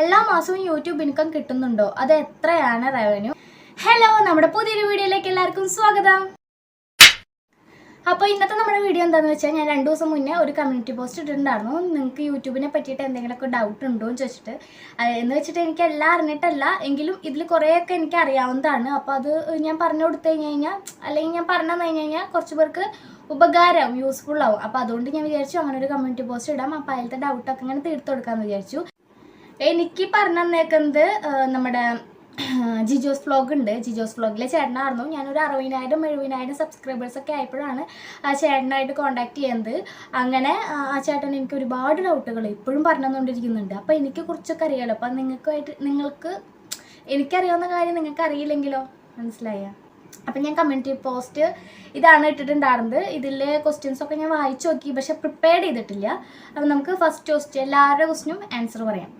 എല്ലാ മാസവും YouTube income കിട്ടുന്നുണ്ടോ? അത് എത്രയാണ് റവന്യൂ ഹലോ നമ്മുടെ പുതിയൊരു വീഡിയോയിലേക്ക് എല്ലാവർക്കും സ്വാഗതം. അപ്പോൾ ഇന്നത്തെ നമ്മുടെ വീഡിയോ എന്താണെന്ന് വെച്ചാൽ ഞാൻ രണ്ട് ദിവസം മുന്നേ ഒരു കമ്മ്യൂണിറ്റി പോസ്റ്റ് ഇട്ടിട്ടുണ്ടായിരുന്നു. നിങ്ങൾക്ക് യൂട്യൂബിനെ പറ്റിയിട്ട് എന്തെങ്കിലുമൊക്കെ ഡൗട്ട് ഉണ്ടോ എന്ന് ചോദിച്ചിട്ട്. എന്ന് വെച്ചിട്ട് എനിക്ക് എല്ലാം അറിഞ്ഞിട്ടല്ല. എങ്കിലും ഇതിൽ കുറേയൊക്കെ എനിക്ക് അറിയാവുന്നതാണ്. അപ്പോൾ അത് ഞാൻ പറഞ്ഞു കൊടുത്തു കഴിഞ്ഞ് കഴിഞ്ഞാൽ അല്ലെങ്കിൽ ഞാൻ പറഞ്ഞു തന്നു കഴിഞ്ഞ് കഴിഞ്ഞാൽ കുറച്ച് പേർക്ക് ഉപകാരമാവും യൂസ്ഫുൾ ആവും. അപ്പോൾ അതുകൊണ്ട് ഞാൻ വിചാരിച്ചു അങ്ങനെ ഒരു കമ്മ്യൂണിറ്റി പോസ്റ്റ് ഇടാം. അപ്പോൾ അതിലത്തെ ഡൗട്ടൊക്കെ ഇങ്ങനെ തീർത്തു കൊടുക്കാമെന്ന് വിചാരിച്ചു. എനിക്ക് പറഞ്ഞു തന്നേക്കുന്നത് നമ്മുടെ ജിജോസ് വ്ളോഗ് ഉണ്ട്. ജിജോസ് വ്ളോഗിലെ ചേട്ടനായിരുന്നു. ഞാനൊരു അറുപതിനായിരം എഴുപതിനായിരം സബ്സ്ക്രൈബേഴ്സ് ഒക്കെ ആയപ്പോഴാണ് ആ ചേട്ടനായിട്ട് കോൺടാക്ട് ചെയ്യുന്നത് അങ്ങനെ ആ ചേട്ടൻ എനിക്ക് ഒരുപാട് ഡൗട്ടുകൾ ഇപ്പോഴും പറഞ്ഞു തന്നുകൊണ്ടിരിക്കുന്നുണ്ട് അപ്പോൾ എനിക്ക് കുറച്ചൊക്കെ അറിയാമല്ലോ അപ്പം നിങ്ങൾക്കായിട്ട് നിങ്ങൾക്ക് എനിക്കറിയാവുന്ന കാര്യം നിങ്ങൾക്ക് അറിയില്ലെങ്കിലോ മനസ്സിലായ? അപ്പം ഞാൻ കമ്മ്യൂണിറ്റി പോസ്റ്റ് ഇതാണ് ഇട്ടിട്ടുണ്ടായിരുന്നത്. ഇതിലെ ക്വസ്റ്റ്യൻസ് ഒക്കെ ഞാൻ വായിച്ചു നോക്കി. പക്ഷെ പ്രിപ്പയർ ചെയ്തിട്ടില്ല. അപ്പം നമുക്ക് ഫസ്റ്റ് ക്വസ്റ്റ്യൻ എല്ലാവരുടെ ക്വസ്റ്റിനും ആൻസർ പറയാം.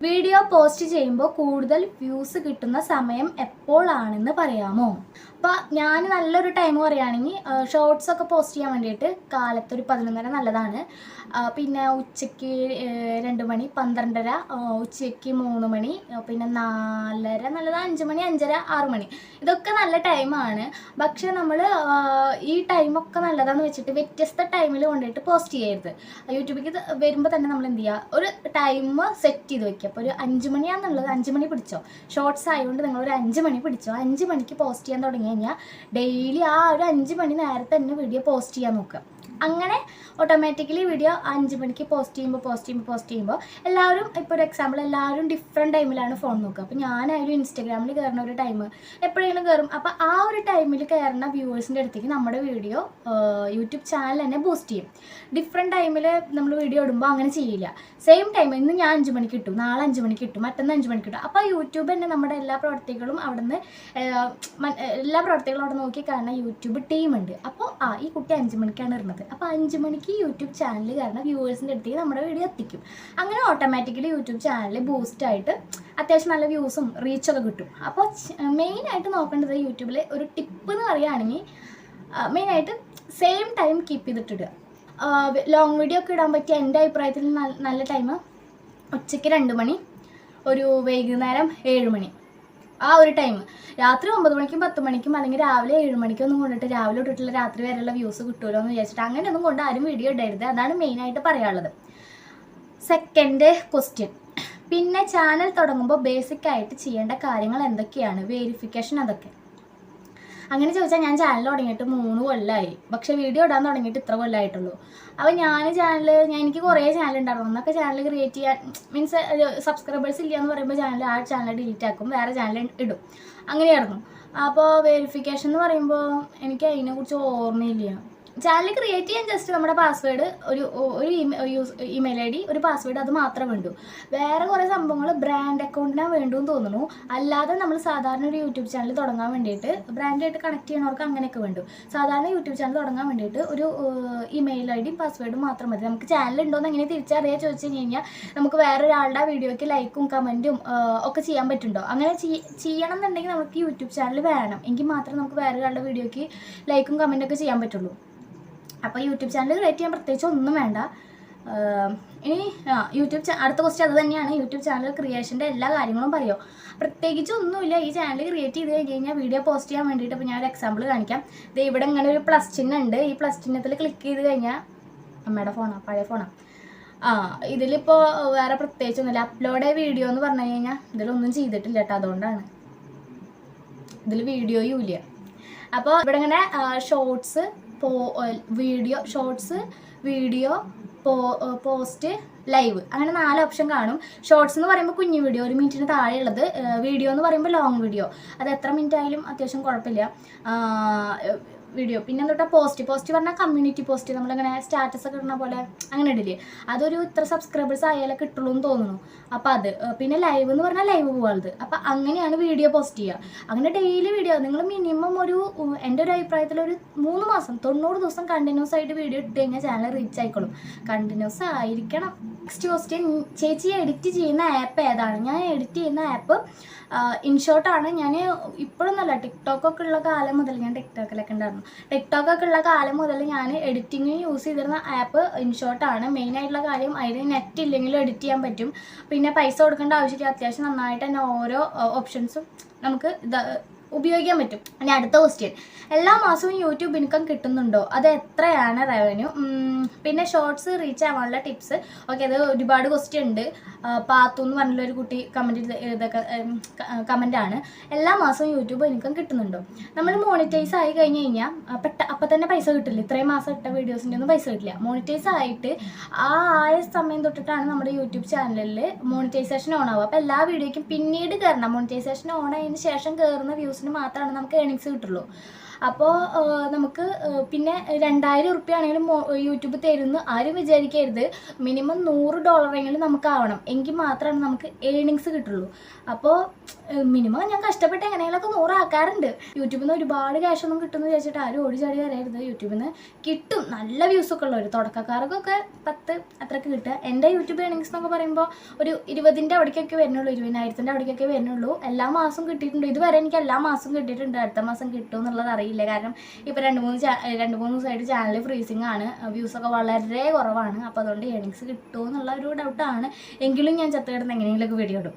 വീഡിയോ പോസ്റ്റ് ചെയ്യുമ്പോൾ കൂടുതൽ വ്യൂസ് കിട്ടുന്ന സമയം എപ്പോഴാണെന്ന് പറയാമോ? അപ്പോൾ ഞാൻ നല്ലൊരു ടൈം പറയുകയാണെങ്കിൽ ഷോർട്സ് ഒക്കെ പോസ്റ്റ് ചെയ്യാൻ വേണ്ടിയിട്ട് കാലത്ത് ഒരു പതിനൊന്നര നല്ലതാണ്. പിന്നെ ഉച്ചയ്ക്ക് രണ്ട് മണി പന്ത്രണ്ടര ഉച്ചയ്ക്ക് മൂന്ന് മണി പിന്നെ നാലര നല്ലത് അഞ്ച് മണി അഞ്ചര ആറ് മണി. ഇതൊക്കെ നല്ല ടൈമാണ് പക്ഷേ നമ്മൾ ഈ ടൈമൊക്കെ നല്ലതാന്ന് വെച്ചിട്ട് വ്യത്യസ്ത ടൈമിൽ കൊണ്ടുപോയിട്ട് പോസ്റ്റ് ചെയ്യരുത്. യൂട്യൂബിലേക്ക് വരുമ്പോൾ തന്നെ നമ്മൾ എന്ത് ചെയ്യുക ഒരു ടൈം സെറ്റ് ചെയ്ത് വെക്കുക. അപ്പോൾ ഒരു അഞ്ച് മണിയാണെന്നുള്ളത് അഞ്ച് മണി പിടിച്ചോ. ഷോർട്സ് ആയതുകൊണ്ട് നിങ്ങൾ ഒരു അഞ്ച് മണി പിടിച്ചോ. അഞ്ച് മണിക്ക് പോസ്റ്റ് ചെയ്യാൻ തുടങ്ങി കഴിഞ്ഞാൽ ഡെയിലി ആ ഒരു അഞ്ച് മണി നേരത്തെ തന്നെ വീഡിയോ പോസ്റ്റ് ചെയ്യാൻ നോക്കുക. അങ്ങനെ ഓട്ടോമാറ്റിക്കലി വീഡിയോ അഞ്ച് മണിക്ക് പോസ്റ്റ് ചെയ്യുമ്പോൾ പോസ്റ്റ് ചെയ്യുമ്പോൾ പോസ്റ്റ് ചെയ്യുമ്പോൾ എല്ലാവരും ഇപ്പോൾ ഒരു എക്സാമ്പിൾ എല്ലാവരും ഡിഫറെന്റ് ടൈമിലാണ് ഫോൺ നോക്കുക. അപ്പോൾ ഞാനായാലും ഇൻസ്റ്റാഗ്രാമിൽ കയറുന്ന ഒരു ടൈം എപ്പോഴെങ്കിലും കയറും അപ്പോൾ ആ ഒരു ടൈമിൽ കയറുന്ന വ്യൂവേഴ്സിന്റെ അടുത്തേക്ക് നമ്മുടെ വീഡിയോ യൂട്യൂബ് ചാനൽ തന്നെ ബൂസ്റ്റ് ചെയ്യും. ഡിഫറെന്റ് ടൈമിൽ നമ്മൾ വീഡിയോ ഇടുമ്പോൾ അങ്ങനെ ചെയ്യില്ല. സെയിം ടൈം ഇന്ന് ഞാൻ അഞ്ച് മണിക്ക് കിട്ടും നാളെ അഞ്ച് മണിക്ക് കിട്ടും മറ്റന്ന് അഞ്ച് മണിക്ക് കിട്ടും അപ്പോൾ യൂട്യൂബ് തന്നെ നമ്മുടെ എല്ലാ പ്രവർത്തികളും അവിടുന്ന് എല്ലാ പ്രവർത്തികളും അവിടെ നോക്കി കാണുന്ന യൂട്യൂബ് ടീമുണ്ട് അപ്പോൾ ആ ഈ കുട്ടി അഞ്ച് മണിക്കാണ് ഇടുന്നത് അപ്പോൾ അഞ്ച് മണിക്ക് യൂട്യൂബ് ചാനൽ കാരണം വ്യൂവേഴ്സിന്റെ അടുത്തേക്ക് നമ്മുടെ വീഡിയോ എത്തിക്കും. അങ്ങനെ ഓട്ടോമാറ്റിക്കലി യൂട്യൂബ് ചാനൽ ബൂസ്റ്റായിട്ട് അത്യാവശ്യം നല്ല വ്യൂസും റീച്ചൊക്കെ കിട്ടും. അപ്പോൾ മെയിനായിട്ട് നോക്കേണ്ടത് യൂട്യൂബിൽ ഒരു ടിപ്പ് എന്ന് പറയുകയാണെങ്കിൽ മെയിനായിട്ട് സെയിം ടൈം കീപ്പ് ചെയ്തിട്ടിടുക. ലോങ് വീഡിയോ ഒക്കെ ഇടാൻ പറ്റിയ എന്റെ അഭിപ്രായത്തിൽ നല്ല ടൈം ഉച്ചയ്ക്ക് രണ്ട് മണി ഒരു വൈകുന്നേരം ഏഴ് മണി. ആ ഒരു ടൈം രാത്രി ഒമ്പത് മണിക്കും പത്ത് മണിക്കും അല്ലെങ്കിൽ രാവിലെ ഏഴ് മണിക്കും ഒന്നും കൊണ്ടിട്ട് രാവിലെ തൊട്ടിട്ടുള്ള രാത്രി വരെയുള്ള വ്യൂസ് കിട്ടുമല്ലോ എന്ന് വിചാരിച്ചിട്ട് അങ്ങനെയൊന്നും കൊണ്ട് ആരും വീഡിയോ ഇടരുത്. അതാണ് മെയിനായിട്ട് പറയാനുള്ളത്. സെക്കൻഡ് ക്വസ്റ്റ്യൻ പിന്നെ ചാനൽ തുടങ്ങുമ്പോൾ ബേസിക് ആയിട്ട് ചെയ്യേണ്ട കാര്യങ്ങൾ എന്തൊക്കെയാണ്? വേരിഫിക്കേഷൻ അതൊക്കെ. അങ്ങനെ ചോദിച്ചാൽ ഞാൻ ചാനൽ തുടങ്ങിയിട്ട് മൂന്ന് കൊല്ലമായി പക്ഷെ വീഡിയോ ഇടാൻ തുടങ്ങിയിട്ട് ഇത്ര കൊല്ലമായിട്ടുള്ളൂ അപ്പോൾ ഞാൻ ചാനൽ ഞാൻ എനിക്ക് കുറേ ചാനൽ ഉണ്ടായിരുന്നു അന്നൊക്കെ ചാനൽ ക്രിയേറ്റ് ചെയ്യാൻ മീൻസ് സബ്സ്ക്രൈബേഴ്സ് ഇല്ല എന്ന് പറയുമ്പോൾ ചാനൽ ആ ചാനൽ ഡിലീറ്റ് ആക്കും വേറെ ചാനൽ ഇടും. അങ്ങനെയായിരുന്നു. അപ്പോൾ വെരിഫിക്കേഷൻ എന്ന് പറയുമ്പോൾ എനിക്ക് അതിനെക്കുറിച്ച് ഓർമ്മയില്ല. ചാനൽ ക്രിയേറ്റ് ചെയ്യാൻ ജസ്റ്റ് നമ്മുടെ പാസ്വേഡ് ഒരു ഒരു ഇമെയിൽ ഐ ഡി ഒരു പാസ്വേഡ് അത് മാത്രം വേണ്ടൂ വേറെ കുറേ സംഭവങ്ങൾ ബ്രാൻഡ് അക്കൗണ്ടിനാണ് വേണ്ടുമെന്ന് തോന്നുന്നു. അല്ലാതെ നമ്മൾ സാധാരണ ഒരു യൂട്യൂബ് ചാനൽ തുടങ്ങാൻ വേണ്ടിയിട്ട് ബ്രാൻഡായിട്ട് കണക്ട് ചെയ്യണവർക്ക് അങ്ങനെയൊക്കെ വേണ്ടു. സാധാരണ യൂട്യൂബ് ചാനൽ തുടങ്ങാൻ വേണ്ടിയിട്ട് ഒരു ഇമെയിൽ ഐ ഡിയും പാസ്വേഡും മാത്രം മതി. നമുക്ക് ചാനൽ ഉണ്ടോയെന്ന് എങ്ങനെ തിരിച്ചറിയാൻ ചോദിച്ചു കഴിഞ്ഞ് കഴിഞ്ഞാൽ നമുക്ക് വേറെ വേറൊരാളുടെ വീഡിയോയ്ക്ക് ലൈക്കും കമന്റും ഒക്കെ ചെയ്യാൻ പറ്റുന്നുണ്ടോ അങ്ങനെ ചെയ്- ചെയ്യണം എന്നുണ്ടെങ്കിൽ നമുക്ക് യൂട്യൂബ് ചാനൽ വേണം. എങ്കിൽ മാത്രമേ നമുക്ക് വേറെ വേറൊരാളുടെ വീഡിയോയ്ക്ക് ലൈക്കും കമന്റും ഒക്കെ ചെയ്യാൻ പറ്റുള്ളൂ. അപ്പോൾ യൂട്യൂബ് ചാനൽ ക്രിയേറ്റ് ചെയ്യാൻ പ്രത്യേകിച്ച് ഒന്നും വേണ്ട. ഇനി യൂട്യൂബ് അടുത്ത ക്വസ്റ്റ്യൻ അത് തന്നെയാണ്. യൂട്യൂബ് ചാനൽ ക്രിയേഷന്റെ എല്ലാ കാര്യങ്ങളും പറയുമോ പ്രത്യേകിച്ച് ഒന്നുമില്ല. ഈ ചാനൽ ക്രിയേറ്റ് ചെയ്ത് കഴിഞ്ഞ് കഴിഞ്ഞാൽ വീഡിയോ പോസ്റ്റ് ചെയ്യാൻ വേണ്ടിയിട്ട് ഇപ്പോൾ ഞാൻ ഒരു എക്സാമ്പിൾ കാണിക്കാം. ഇത് ഇവിടെ ഇങ്ങനെ ഒരു പ്ലസ് ചിഹ്നം ഉണ്ട്. ഈ പ്ലസ് ചിഹ്നത്തിൽ ക്ലിക്ക് ചെയ്ത് കഴിഞ്ഞാൽ അമ്മയുടെ ഫോണാണ് പഴയ ഫോണാണ് ആ. ഇതിലിപ്പോൾ വേറെ പ്രത്യേകിച്ചൊന്നുമില്ല അപ്ലോഡ് വീഡിയോ എന്ന് പറഞ്ഞു കഴിഞ്ഞാൽ ഇതിലൊന്നും ചെയ്തിട്ടില്ല കേട്ടോ അതുകൊണ്ടാണ്. ഇതിൽ വീഡിയോയും ഇല്ല. അപ്പോൾ ഇവിടെ ഇങ്ങനെ ഷോർട്സ് പോ video shorts video post live അങ്ങനെ നാല് ഓപ്ഷൻ കാണും. ഷോർട്സ് എന്ന് പറയുമ്പോൾ കുഞ്ഞു വീഡിയോ ഒരു മിനിറ്റിന് താഴെയുള്ളത്. വീഡിയോ എന്ന് പറയുമ്പോൾ ലോങ് വീഡിയോ അത് എത്ര മിനിറ്റ് ആയാലും അത്യാവശ്യം കുഴപ്പമില്ല. വീഡിയോ പിന്നെ തൊട്ടാ പോസ്റ്റ് പോസ്റ്റ് പറഞ്ഞാൽ കമ്മ്യൂണിറ്റി പോസ്റ്റ് നമ്മളിങ്ങനെ സ്റ്റാറ്റസ് ഒക്കെ ഇടുന്ന പോലെ അങ്ങനെ ഇടില്ലേ? അതൊരു ഇത്ര സബ്സ്ക്രൈബേഴ്സ് ആയാലേ കിട്ടുള്ളൂ എന്ന് തോന്നുന്നു. അപ്പോൾ അത്. പിന്നെ ലൈവ് എന്ന് പറഞ്ഞാൽ ലൈവ് പോകാറുത് അപ്പോൾ അങ്ങനെയാണ് വീഡിയോ പോസ്റ്റ് ചെയ്യുക അങ്ങനെ ഡെയിലി വീഡിയോ നിങ്ങൾ മിനിമം ഒരു എന്റെ ഒരു അഭിപ്രായത്തിൽ ഒരു മൂന്ന് മാസം തൊണ്ണൂറ് ദിവസം കണ്ടിന്യൂസ് ആയിട്ട് വീഡിയോ ഇട്ട് കഴിഞ്ഞാൽ ചാനൽ റീച്ച് ആയിക്കോളും. കണ്ടിന്യൂസ് ആയിരിക്കണം. നെക്സ്റ്റ് ക്വസ്റ്റ്യൻ ചേച്ചി എഡിറ്റ് ചെയ്യുന്ന ആപ്പ് ഏതാണ്? ഞാൻ എഡിറ്റ് ചെയ്യുന്ന ആപ്പ് ഇൻഷോട്ടാണ് ഞാൻ ഇപ്പോഴൊന്നുമല്ല ടിക്ടോക്കൊക്കെ ഉള്ള കാലം മുതൽ ഞാൻ ടിക്ടോക്കിലൊക്കെ ഉണ്ടായിരുന്നു. ടിക്ടോക്ക് ഒക്കെ ഉള്ള കാലം മുതൽ ഞാൻ എഡിറ്റിങ്ങിന് യൂസ് ചെയ്തിരുന്ന ആപ്പ് ഇൻഷോട്ടാണ് മെയിൻ ആയിട്ടുള്ള കാര്യം അതിന് നെറ്റ് ഇല്ലെങ്കിലും എഡിറ്റ് ചെയ്യാൻ പറ്റും. പിന്നെ പൈസ കൊടുക്കേണ്ട ആവശ്യമില്ല. അത്യാവശ്യം നന്നായിട്ട് തന്നെ ഓരോ ഓപ്ഷൻസും നമുക്ക് ഉപയോഗിക്കാൻ പറ്റും. ഇനി അടുത്ത ക്വസ്റ്റ്യൻ എല്ലാ മാസവും യൂട്യൂബ് ഇൻകം കിട്ടുന്നുണ്ടോ? അത് എത്രയാണ് റവന്യൂ പിന്നെ ഷോർട്സ് റീച്ച് ആവാനുള്ള ടിപ്സ് ഓക്കെ അത് ഒരുപാട് ക്വസ്റ്റ്യൻ ഉണ്ട്. പാത്തു എന്ന് പറഞ്ഞുള്ള ഒരു കുട്ടി കമന്റ് ഇതൊക്കെ കമന്റാണ് എല്ലാ മാസവും യൂട്യൂബ് ഇൻകം കിട്ടുന്നുണ്ടോ? നമ്മൾ മോണിറ്റൈസ് ആയി കഴിഞ്ഞ് കഴിഞ്ഞാൽ പെട്ട അപ്പം തന്നെ പൈസ കിട്ടില്ല. ഇത്രയും മാസം ഇട്ട വീഡിയോസിന്റെ ഒന്നും പൈസ കിട്ടില്ല. മോണിറ്റൈസ് ആയിട്ട് ആ ആയ സമയം തൊട്ടിട്ടാണ് നമ്മുടെ യൂട്യൂബ് ചാനലിൽ മോണിറ്റൈസേഷൻ ഓൺ ആവുക. അപ്പോൾ എല്ലാ വീഡിയോയ്ക്കും പിന്നീട് കയറണം മോണിറ്റൈസേഷൻ ഓൺ ആയതിന് ശേഷം കയറുന്ന വ്യൂസിന് മാത്രമാണ് നമുക്ക് ഏണിങ്സ് കിട്ടുള്ളൂ. അപ്പോൾ നമുക്ക് പിന്നെ രണ്ടായിരം ഉറുപ്പ്യ ആണെങ്കിലും യൂട്യൂബ് തരുന്നു ആരും വിചാരിക്കരുത്. മിനിമം നൂറ് ഡോളറെങ്കിലും നമുക്ക് ആവണം എങ്കിൽ മാത്രമാണ് നമുക്ക് ഏണിങ്സ് കിട്ടുള്ളൂ. അപ്പോൾ മിനിമം ഞാൻ കഷ്ടപ്പെട്ട് എങ്ങനെയെങ്കിലൊക്കെ നൂറാക്കാറുണ്ട്. യൂട്യൂബിൽ നിന്ന് ഒരുപാട് ക്യാഷ് ഒന്നും കിട്ടുമെന്ന് വിചാരിച്ചിട്ട് ആരും ഓടി ചാടി യൂട്യൂബിൽ നിന്ന് കിട്ടും. നല്ല വ്യൂസ് ഒക്കെ ഉള്ളവർ തുടക്കക്കാർക്കൊക്കെ പത്ത് അത്രയ്ക്ക് കിട്ടുക. എന്റെ യൂട്യൂബ് ഏണിങ്സ് എന്നൊക്കെ പറയുമ്പോൾ ഒരു ഇരുപതിന്റെ അവിടേക്കൊക്കെ വരുന്നുള്ളൂ. ഇരുപതിനായിരത്തിന്റെ അവിടേക്കൊക്കെ വരുന്നുള്ളൂ. എല്ലാ മാസവും കിട്ടിയിട്ടുണ്ട്. ഇതുവരെ എനിക്ക് എല്ലാ മാസവും കിട്ടിയിട്ടുണ്ട്. അടുത്ത മാസം കിട്ടും എന്നുള്ളത് അറിയില്ല. കാരണം ഇപ്പോൾ രണ്ട് മൂന്ന് രണ്ട് മൂന്ന് ദിവസമായിട്ട് ചാനൽ ഫ്രീസിങ് ആണ്. വ്യൂസൊക്കെ വളരെ കുറവാണ്. അപ്പോൾ അതുകൊണ്ട് ഏണിങ്സ് കിട്ടുമോ എന്നുള്ള ഒരു ഡൗട്ടാണ് എങ്കിലും ഞാൻ ചത്ത കിടന്ന് എങ്ങനെയെങ്കിലുമൊക്കെ വീഡിയോ ഇടും.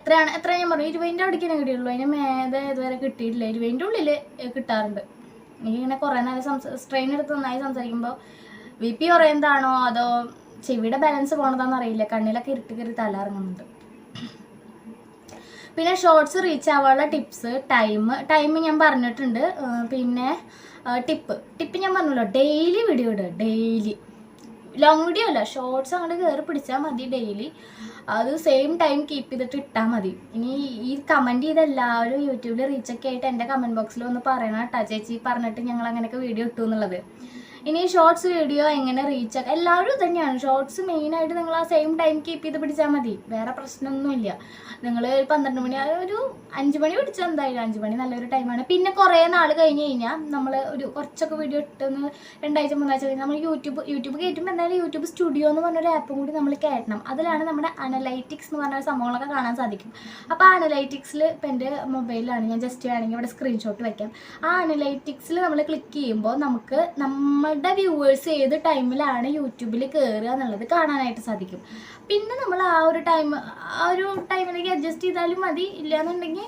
എത്രയാണ് എത്ര ഞാൻ പറഞ്ഞു? ഇരുപതിന്റെ അവിടേക്ക് തന്നെ കിട്ടിയുള്ളൂ അതിന് മേത ഇതുവരെ കിട്ടിയിട്ടില്ല. ഇരുപതിന്റെ ഉള്ളിൽ കിട്ടാറുണ്ട്. എനിക്കിങ്ങനെ കുറേ നേരം സംസാ സ്ട്രെയിൻ എടുത്ത് നന്നായി സംസാരിക്കുമ്പോൾ വി പി കുറയുന്നതാണോ അതോ ചെവിയുടെ ബാലൻസ് പോണതാണെന്ന് അറിയില്ല കണ്ണിലൊക്കെ ഇരുട്ട് കയറി തല ഇറങ്ങുന്നുണ്ട് പിന്നെ ഷോർട്സ് റീച്ച് ആവാനുള്ള ടിപ്സ് ടൈം ടൈം ഞാൻ പറഞ്ഞിട്ടുണ്ട്. പിന്നെ ടിപ്പ് ടിപ്പ് ഞാൻ പറഞ്ഞല്ലോ ഡെയിലി വീഡിയോ ഇടുക ഡെയിലി ലോങ് വീഡിയോ അല്ല ഷോർട്സ് അങ്ങോട്ട് കയറി പിടിച്ചാൽ മതി ഡെയിലി അത് സെയിം ടൈം കീപ്പ് ചെയ്തിട്ട് ഇട്ടാൽ മതി. ഇനി ഈ കമന്റ് ചെയ്ത എല്ലാവരും യൂട്യൂബിൽ റീച്ചൊക്കെ ആയിട്ട് എന്റെ കമന്റ് ബോക്സിൽ ഒന്ന് പറയണം കേട്ടോ. ചേച്ചി പറഞ്ഞിട്ട് ഞങ്ങൾ അങ്ങനെയൊക്കെ വീഡിയോ ഇട്ടു എന്നുള്ളത്. ഇനി ഷോർട്സ് വീഡിയോ എങ്ങനെ റീച്ച് ആക്കാം? എല്ലാവരും തന്നെയാണ്. ഷോർട്സ് മെയിനായിട്ട് നിങ്ങൾ ആ സെയിം ടൈം കീപ്പ് ചെയ്ത് പിടിച്ചാൽ മതി. വേറെ പ്രശ്നമൊന്നുമില്ല. നിങ്ങൾ ഒരു പന്ത്രണ്ട് മണി ഒരു അഞ്ച് മണി പിടിച്ചാൽ എന്തായാലും അഞ്ച് മണി നല്ലൊരു ടൈമാണ് പിന്നെ കുറേ നാൾ കഴിഞ്ഞ് കഴിഞ്ഞാൽ നമ്മൾ ഒരു കുറച്ചൊക്കെ വീഡിയോ ഇട്ടെന്ന് രണ്ടാഴ്ച മൂന്നാഴ്ച കഴിഞ്ഞ് നമ്മൾ യൂട്യൂബ് യൂട്യൂബ് കയറ്റുമ്പോൾ എന്തായാലും യൂട്യൂബ് സ്റ്റുഡിയോ എന്ന് പറഞ്ഞൊരു ആപ്പും കൂടി നമ്മൾ കയറ്റണം അതിലാണ് നമ്മുടെ അനലൈറ്റിക്സ് എന്ന് പറഞ്ഞ സംഭവങ്ങളൊക്കെ കാണാൻ സാധിക്കും. അപ്പോൾ ആ അനലൈറ്റിക്സിൽ ഇപ്പം എന്റെ മൊബൈലിലാണ് ഞാൻ ജസ്റ്റ് വേണമെങ്കിൽ ഇവിടെ സ്ക്രീൻഷോട്ട് വയ്ക്കാം ആ അനലൈറ്റിക്സിൽ നമ്മൾ ക്ലിക്ക് ചെയ്യുമ്പോൾ നമുക്ക് നമ്മളുടെ വ്യൂവേഴ്സ് ഏത് ടൈമിലാണ് യൂട്യൂബിൽ കയറുക എന്നുള്ളത് കാണാനായിട്ട് സാധിക്കും. പിന്നെ നമ്മൾ ആ ഒരു ടൈം ആ ഒരു ടൈമിലേക്ക് അഡ്ജസ്റ്റ് ചെയ്താലും മതി. ഇല്ലാന്നുണ്ടെങ്കിൽ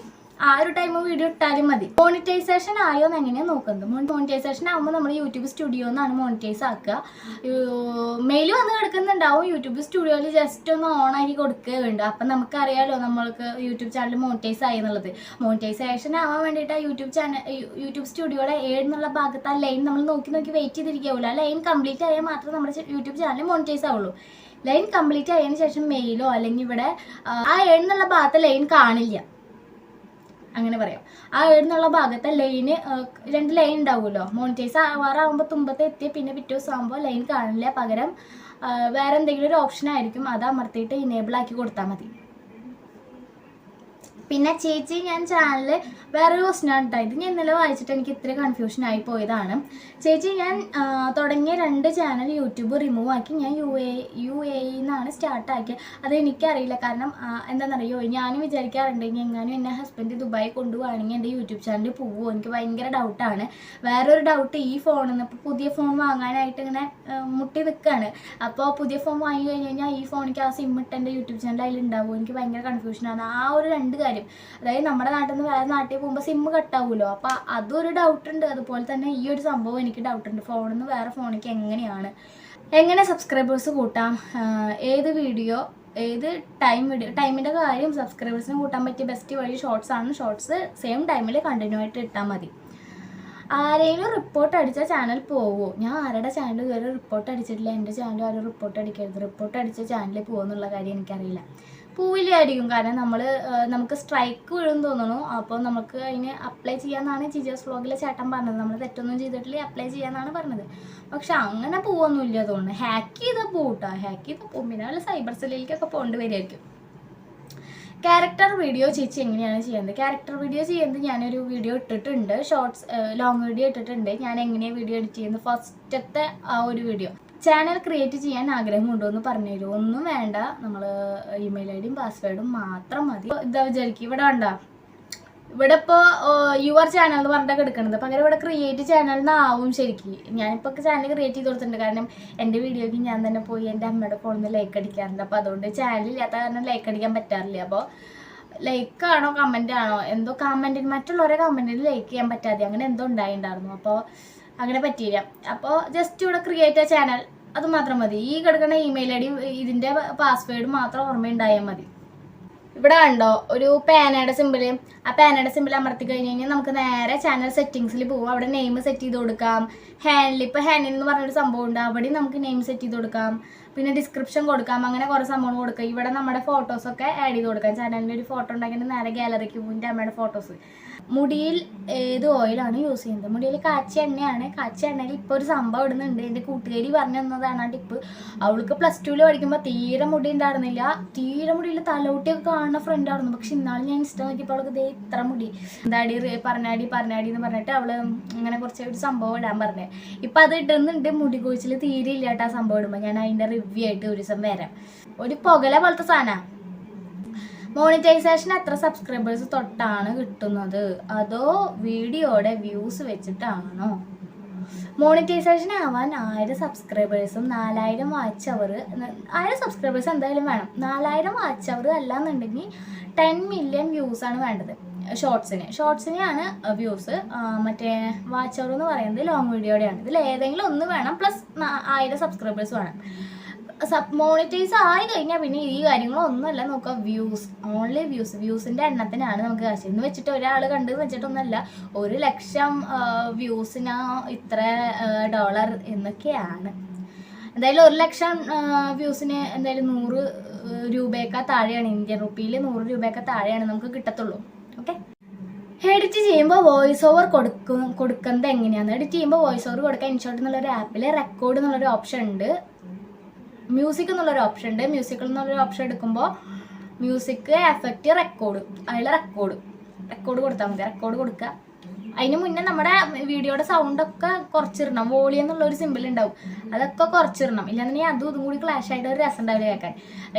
ആ ഒരു ടൈം വീഡിയോ ഇട്ടാലും മതി. മോണിറ്റൈസേഷൻ ആയോ എന്ന് എങ്ങനെയാണ് നോക്കുന്നത്? മോണിറ്റൈസേഷൻ ആകുമ്പോൾ നമ്മൾ യൂട്യൂബ് സ്റ്റുഡിയോ എന്നാണ് മോണിറ്റൈസ് ആക്കുക. മെയിൽ വന്ന് കിടക്കുന്നുണ്ടാവും. യൂട്യൂബ് സ്റ്റുഡിയോയിൽ ജസ്റ്റ് ഒന്ന് ഓൺ ആക്കി കൊടുക്കുകയുണ്ട് അപ്പം നമുക്കറിയാലോ നമ്മൾക്ക് യൂട്യൂബ് ചാനൽ മോണിറ്റൈസ് ആയി എന്നുള്ളത്. മോണിറ്റൈസേഷൻ ആവാൻ വേണ്ടിയിട്ട് ആ യൂട്യൂബ് ചാനൽ യൂട്യൂബ് സ്റ്റുഡിയോയുടെ ഏഴെന്നുള്ള ഭാഗത്ത് ആ ലൈൻ നമ്മൾ നോക്കി നോക്കി വെയിറ്റ് ചെയ്തിരിക്കാവുള്ളൂ ആ ലൈൻ കംപ്ലീറ്റ് ആയാൽ മാത്രമേ നമ്മുടെ യൂട്യൂബ് ചാനൽ മോണിറ്റൈസ് ആവുള്ളൂ. ലൈൻ കംപ്ലീറ്റ് ആയതിനു ശേഷം മെയിലോ അല്ലെങ്കിൽ ഇവിടെ ആ, ഏഴെന്നുള്ള ഭാഗത്ത് ലൈൻ കാണില്ല. അങ്ങനെ പറയാം. ആ എഴുന്നുള്ള ഭാഗത്തെ ലൈന് രണ്ട് ലൈൻ ഉണ്ടാവുമല്ലോ. മോണിറ്റൈസ് ആവാറാകുമ്പോൾ തുമ്പത്ത് എത്തി പിന്നെ പിറ്റേ ദിവസം ആകുമ്പോൾ ലൈൻ കാണില്ല. പകരം വേറെ എന്തെങ്കിലും ഒരു ഓപ്ഷൻ ആയിരിക്കും. അത് അമർത്തിയിട്ട് ഇനേബിൾ ആക്കി കൊടുത്താൽ മതി. പിന്നെ ചേച്ചി ഞാൻ ചാനലിൽ വേറൊരു ക്വസ്റ്റ്യൻ ആണ് കേട്ടോ ഇത് ഞാൻ ഇന്നലെ വായിച്ചിട്ട് എനിക്ക് ഇത്ര കൺഫ്യൂഷൻ ആയി പോയതാണ്. ചേച്ചി ഞാൻ തുടങ്ങിയ രണ്ട് ചാനൽ യൂട്യൂബ് റിമൂവ് ആക്കി. ഞാൻ യു എ യു എ എന്നാണ് സ്റ്റാർട്ടാക്കിയത് അത് എനിക്കറിയില്ല. കാരണം എന്താണെന്നറിയോ ഞാനും വിചാരിക്കാറുണ്ടെങ്കിൽ എങ്ങാനും എന്നെ ഹസ്ബൻഡ് ദുബായി കൊണ്ടുപോവാണെങ്കിൽ എന്റെ യൂട്യൂബ് ചാനൽ പോവുമോ എനിക്ക് ഭയങ്കര ഡൗട്ടാണ് വേറൊരു ഡൗട്ട് ഈ ഫോണിൽ നിന്ന് ഇപ്പോൾ പുതിയ ഫോൺ വാങ്ങാനായിട്ട് ഇങ്ങനെ മുട്ടി നിൽക്കുകയാണ് അപ്പോൾ പുതിയ ഫോൺ വാങ്ങി കഴിഞ്ഞ് കഴിഞ്ഞാൽ ഈ ഫോണിക്ക് ആ സിം ഇട്ട് എന്റെ യൂട്യൂബ് ചാനൽ അതിൽ എനിക്ക് ഭയങ്കര കൺഫ്യൂഷനാണ് ആ ഒരു രണ്ട് കാര്യം. അതായത് നമ്മുടെ നാട്ടിൽ നിന്ന് വേറെ നാട്ടിൽ പോകുമ്പോൾ സിം കട്ടാവുമല്ലോ അപ്പോൾ അതൊരു ഡൗട്ടുണ്ട് അതുപോലെ തന്നെ ഈ ഒരു സംഭവം എനിക്ക് ഡൗട്ട് ഉണ്ട്. ഫോണിൽ നിന്ന് വേറെ ഫോണിലേക്ക് എങ്ങനെയാണ്? എങ്ങനെ സബ്സ്ക്രൈബേഴ്സ് കൂട്ടാം? ഏത് വീഡിയോ ഏത് ടൈം വീഡിയോ ടൈമിന്റെ കാര്യം സബ്സ്ക്രൈബേഴ്സിന് കൂട്ടാൻ പറ്റിയ ബെസ്റ്റ് വഴി ഷോർട്സ് ആണ് ഷോർട്സ് സെയിം ടൈമിൽ കണ്ടിന്യൂ ആയിട്ട് ഇട്ടാൽ മതി. ആരെങ്കിലും റിപ്പോർട്ട് അടിച്ച ചാനൽ പോവോ? ഞാൻ ആരുടെ ചാനൽ ഇതുവരെ റിപ്പോർട്ട് അടിച്ചിട്ടില്ല. എന്റെ ചാനൽ ആരും റിപ്പോർട്ട് അടിക്കരുത്. റിപ്പോർട്ട് അടിച്ച ചാനലിൽ പോകുമെന്നുള്ള കാര്യം എനിക്കറിയില്ല. പോവില്ലായിരിക്കും. കാരണം നമ്മൾ നമുക്ക് സ്ട്രൈക്ക് വീഴും തോന്നുന്നു. അപ്പോൾ നമുക്ക് അതിന് അപ്ലൈ ചെയ്യാന്നാണ് ജിജോസ് വ്ളോഗിലെ ചേട്ടൻ പറഞ്ഞത്. നമ്മൾ തെറ്റൊന്നും ചെയ്തിട്ടില്ല അപ്ലൈ ചെയ്യാന്നാണ് പറഞ്ഞത്. പക്ഷെ അങ്ങനെ പോവൊന്നുമില്ല തോന്നുന്നു. ഹാക്ക് ചെയ്താൽ പോകട്ടോ ഹാക്ക് ചെയ്ത പോകും പിന്നെ സൈബർ സെല്ലിലേക്കൊക്കെ പോകേണ്ടി വരുമായിരിക്കും ക്യാരക്ടർ വീഡിയോ ചേച്ചി എങ്ങനെയാണ് ചെയ്യുന്നത്? ക്യാരക്ടർ വീഡിയോ ചെയ്യുന്നത് ഞാനൊരു വീഡിയോ ഇട്ടിട്ടുണ്ട്. ഷോർട്സ് ലോങ് വീഡിയോ ഇട്ടിട്ടുണ്ട്. ഞാൻ എങ്ങനെയാണ് വീഡിയോ എഡിറ്റ് ചെയ്യുന്നത്? ഫസ്റ്റത്തെ ആ ഒരു വീഡിയോ ചാനൽ ക്രിയേറ്റ് ചെയ്യാൻ ആഗ്രഹമുണ്ടോ എന്ന് പറഞ്ഞു തരുമോ? ഒന്നും വേണ്ട. നമ്മൾ ഇമെയിൽ ഐ ഡിയും പാസ്വേഡും മാത്രം മതി. ഇതാ വിചാരിക്കും. ഇവിടെ ഉണ്ടോ ഇവിടെ ഇപ്പോൾ യുവർ ചാനൽ എന്ന് പറഞ്ഞിട്ടൊക്കെ എടുക്കണത് പകരം ഇവിടെ ക്രിയേറ്റ് ചാനൽ എന്നാവും ശരിക്കും. ഞാനിപ്പോൾ ചാനൽ ക്രിയേറ്റ് ചെയ്ത് കൊടുത്തിട്ടുണ്ട്. കാരണം എന്റെ വീഡിയോയ്ക്ക് ഞാൻ തന്നെ പോയി എന്റെ അമ്മയുടെ ഫോണിൽ നിന്ന് ലൈക്ക് അടിക്കാറുണ്ട്. അപ്പോൾ അതുകൊണ്ട് ചാനൽ ഇല്ലാത്ത കാരണം ലൈക്ക് അടിക്കാൻ പറ്റാറില്ല. അപ്പോൾ ലൈക്ക് ആണോ കമന്റ് ആണോ എന്തോ കമന്റിന് മറ്റുള്ളവരെ കമന്റിന് ലൈക്ക് ചെയ്യാൻ പറ്റാതെ അങ്ങനെ എന്തോ ഉണ്ടായിണ്ടായിരുന്നു. അപ്പോൾ അങ്ങനെ പറ്റിയില്ല. അപ്പോൾ ജസ്റ്റ് ഇവിടെ ക്രിയേറ്റ് ചാനൽ അത് മാത്രം മതി. ഈ കിടക്കുന്ന ഇമെയിൽ ഐ ഡി ഇതിന്റെ പാസ്വേഡ് മാത്രം ഓർമ്മയുണ്ടായാൽ മതി. ഇവിടെ കണ്ടോ ഒരു പാനയുടെ സിമ്പിൾ ആ പാനയുടെ സിമ്പിൾ അമർത്തി കഴിഞ്ഞ് കഴിഞ്ഞാൽ നമുക്ക് നേരെ ചാനൽ സെറ്റിങ്സിൽ പോകും അവിടെ നെയിം സെറ്റ് ചെയ്ത് കൊടുക്കാം. ഹാൻഡിൽ ഇപ്പോൾ ഹാൻഡിൽ എന്ന് പറഞ്ഞൊരു സംഭവം ഉണ്ട്. അവിടെയും നമുക്ക് നെയിം സെറ്റ് ചെയ്ത് കൊടുക്കാം. പിന്നെ ഡിസ്ക്രിപ്ഷൻ കൊടുക്കാം. അങ്ങനെ കുറേ സംഭവങ്ങൾ കൊടുക്കാം. ഇവിടെ നമ്മുടെ ഫോട്ടോസൊക്കെ ആഡ് ചെയ്ത് കൊടുക്കാം. ചാനലിന്റെ ഒരു ഫോട്ടോ ഉണ്ടെങ്കിൽ നേരെ ഗാലറിക്ക് പോകും അമ്മയുടെ ഫോട്ടോസ് മുടിയിൽ ഏത് ഓയിലാണ് യൂസ് ചെയ്യുന്നത്? മുടിയിൽ കാച്ചി എണ്ണയാണ്. കാച്ചി എണ്ണയിൽ ഇപ്പോൾ ഒരു സംഭവം ഇടുന്നുണ്ട്. എന്റെ കൂട്ടുകാരി പറഞ്ഞു തന്നതാണ്. ടിപ്പ് അവൾക്ക് പ്ലസ് ടുവിൽ പഠിക്കുമ്പോൾ തീരെ മുടി ഉണ്ടായിരുന്നില്ല. തീരെ മുടിയിൽ തലോട്ടിയൊക്കെ കാണുന്ന ഫ്രണ്ട് ആയിരുന്നു. പക്ഷെ ഇന്നാളും ഞാൻ ഇൻസ്റ്റ നോക്കിയപ്പോൾ അവൾക്ക് ദേ ഇത്ര മുടി. എന്താടി പറഞ്ഞാടി പറഞ്ഞാടി എന്ന് പറഞ്ഞിട്ട് അവൾ അങ്ങനെ കുറച്ച് ഒരു സംഭവം ഇടാൻ പറഞ്ഞത് ഇപ്പം അത് ഇടുന്നുണ്ട്. മുടി കൊഴിച്ചിൽ തീരെ ഇല്ല കേട്ടോ ആ സംഭവം ഇടുമ്പോൾ ഞാൻ അതിന്റെ റിവ്യൂ ആയിട്ട് ഒരു ദിവസം വരാം. ഒരു പുകല പോലത്തെ സാധനമാണ് മോണിറ്റൈസേഷൻ എത്ര സബ്സ്ക്രൈബേഴ്സ് തൊട്ടാണ് കിട്ടുന്നത്? അതോ വീഡിയോയുടെ വ്യൂസ് വെച്ചിട്ടാണോ? മോണിറ്റൈസേഷൻ ആവാൻ ആയിരം സബ്സ്ക്രൈബേഴ്സും നാലായിരം വാച്ച് അവർ ആയിരം സബ്സ്ക്രൈബേഴ്സ് എന്തായാലും വേണം. നാലായിരം വാച്ച് അവർ അല്ലാന്നുണ്ടെങ്കിൽ ടെൻ മില്യൺ വ്യൂസ് ആണ് വേണ്ടത്. ഷോർട്സിന് ഷോർട്സിനെയാണ് വ്യൂസ് മറ്റേ വാച്ച് അവർ എന്ന് പറയുന്നത് ലോങ് വീഡിയോയുടെയാണ് ഇതിൽ ഏതെങ്കിലും ഒന്ന് വേണം പ്ലസ് ആയിരം സബ്സ്ക്രൈബേഴ്സ് വേണം. സബ് മോണിറ്റൈസ് ആയി കഴിഞ്ഞാൽ പിന്നെ ഈ കാര്യങ്ങളൊന്നുമല്ല. നോക്കുക വ്യൂസ് ഓൺലി വ്യൂസ് വ്യൂസിന്റെ എണ്ണത്തിനാണ് നമുക്ക് കാശ്. എന്ന് വെച്ചിട്ട് ഒരാൾ കണ്ടു വെച്ചിട്ടൊന്നുമല്ല. ഒരു ലക്ഷം വ്യൂസിന് ഇത്ര ഡോളർ എന്നൊക്കെയാണ്. എന്തായാലും ഒരു ലക്ഷം വ്യൂസിന് എന്തായാലും നൂറ് രൂപയൊക്കെ താഴെയാണ്. ഇന്ത്യൻ റുപ്പിയിൽ നൂറ് രൂപയൊക്കെ താഴെയാണ് നമുക്ക് കിട്ടത്തുള്ളൂ. ഓക്കെ എഡിറ്റ് ചെയ്യുമ്പോൾ വോയിസ് ഓവർ കൊടുക്കും കൊടുക്കുന്നത് എങ്ങനെയാണ് എഡിറ്റ് ചെയ്യുമ്പോൾ വോയിസ് ഓവർ കൊടുക്കാൻ ഇൻഷോട്ട് എന്നുള്ളൊരു ആപ്പിൽ റെക്കോർഡ് എന്നുള്ളൊരു ഓപ്ഷൻ ഉണ്ട്. മ്യൂസിക് എന്നുള്ളൊരു ഓപ്ഷൻ ഉണ്ട്. മ്യൂസിക്കിൽ നിന്നുള്ളൊരു ഓപ്ഷൻ എടുക്കുമ്പോൾ മ്യൂസിക് എഫക്റ്റ് റെക്കോർഡ് അതിൽ റെക്കോർഡ് റെക്കോർഡ് കൊടുത്താൽ മതി. റെക്കോർഡ് കൊടുക്കുക അതിന് മുന്നേ നമ്മുടെ വീഡിയോയുടെ സൗണ്ടൊക്കെ കുറച്ചിടണം. വോളിയം എന്നുള്ള ഒരു സിമ്പിൾ ഉണ്ടാവും. അതൊക്കെ കുറച്ചിടണം. ഇല്ലാന്നുണ്ടെങ്കിൽ അതും ഇതും കൂടി ക്ലാഷ് ആയിട്ട് ഒരു രസം ഉണ്ടാവില്ല കേൾക്കാൻ.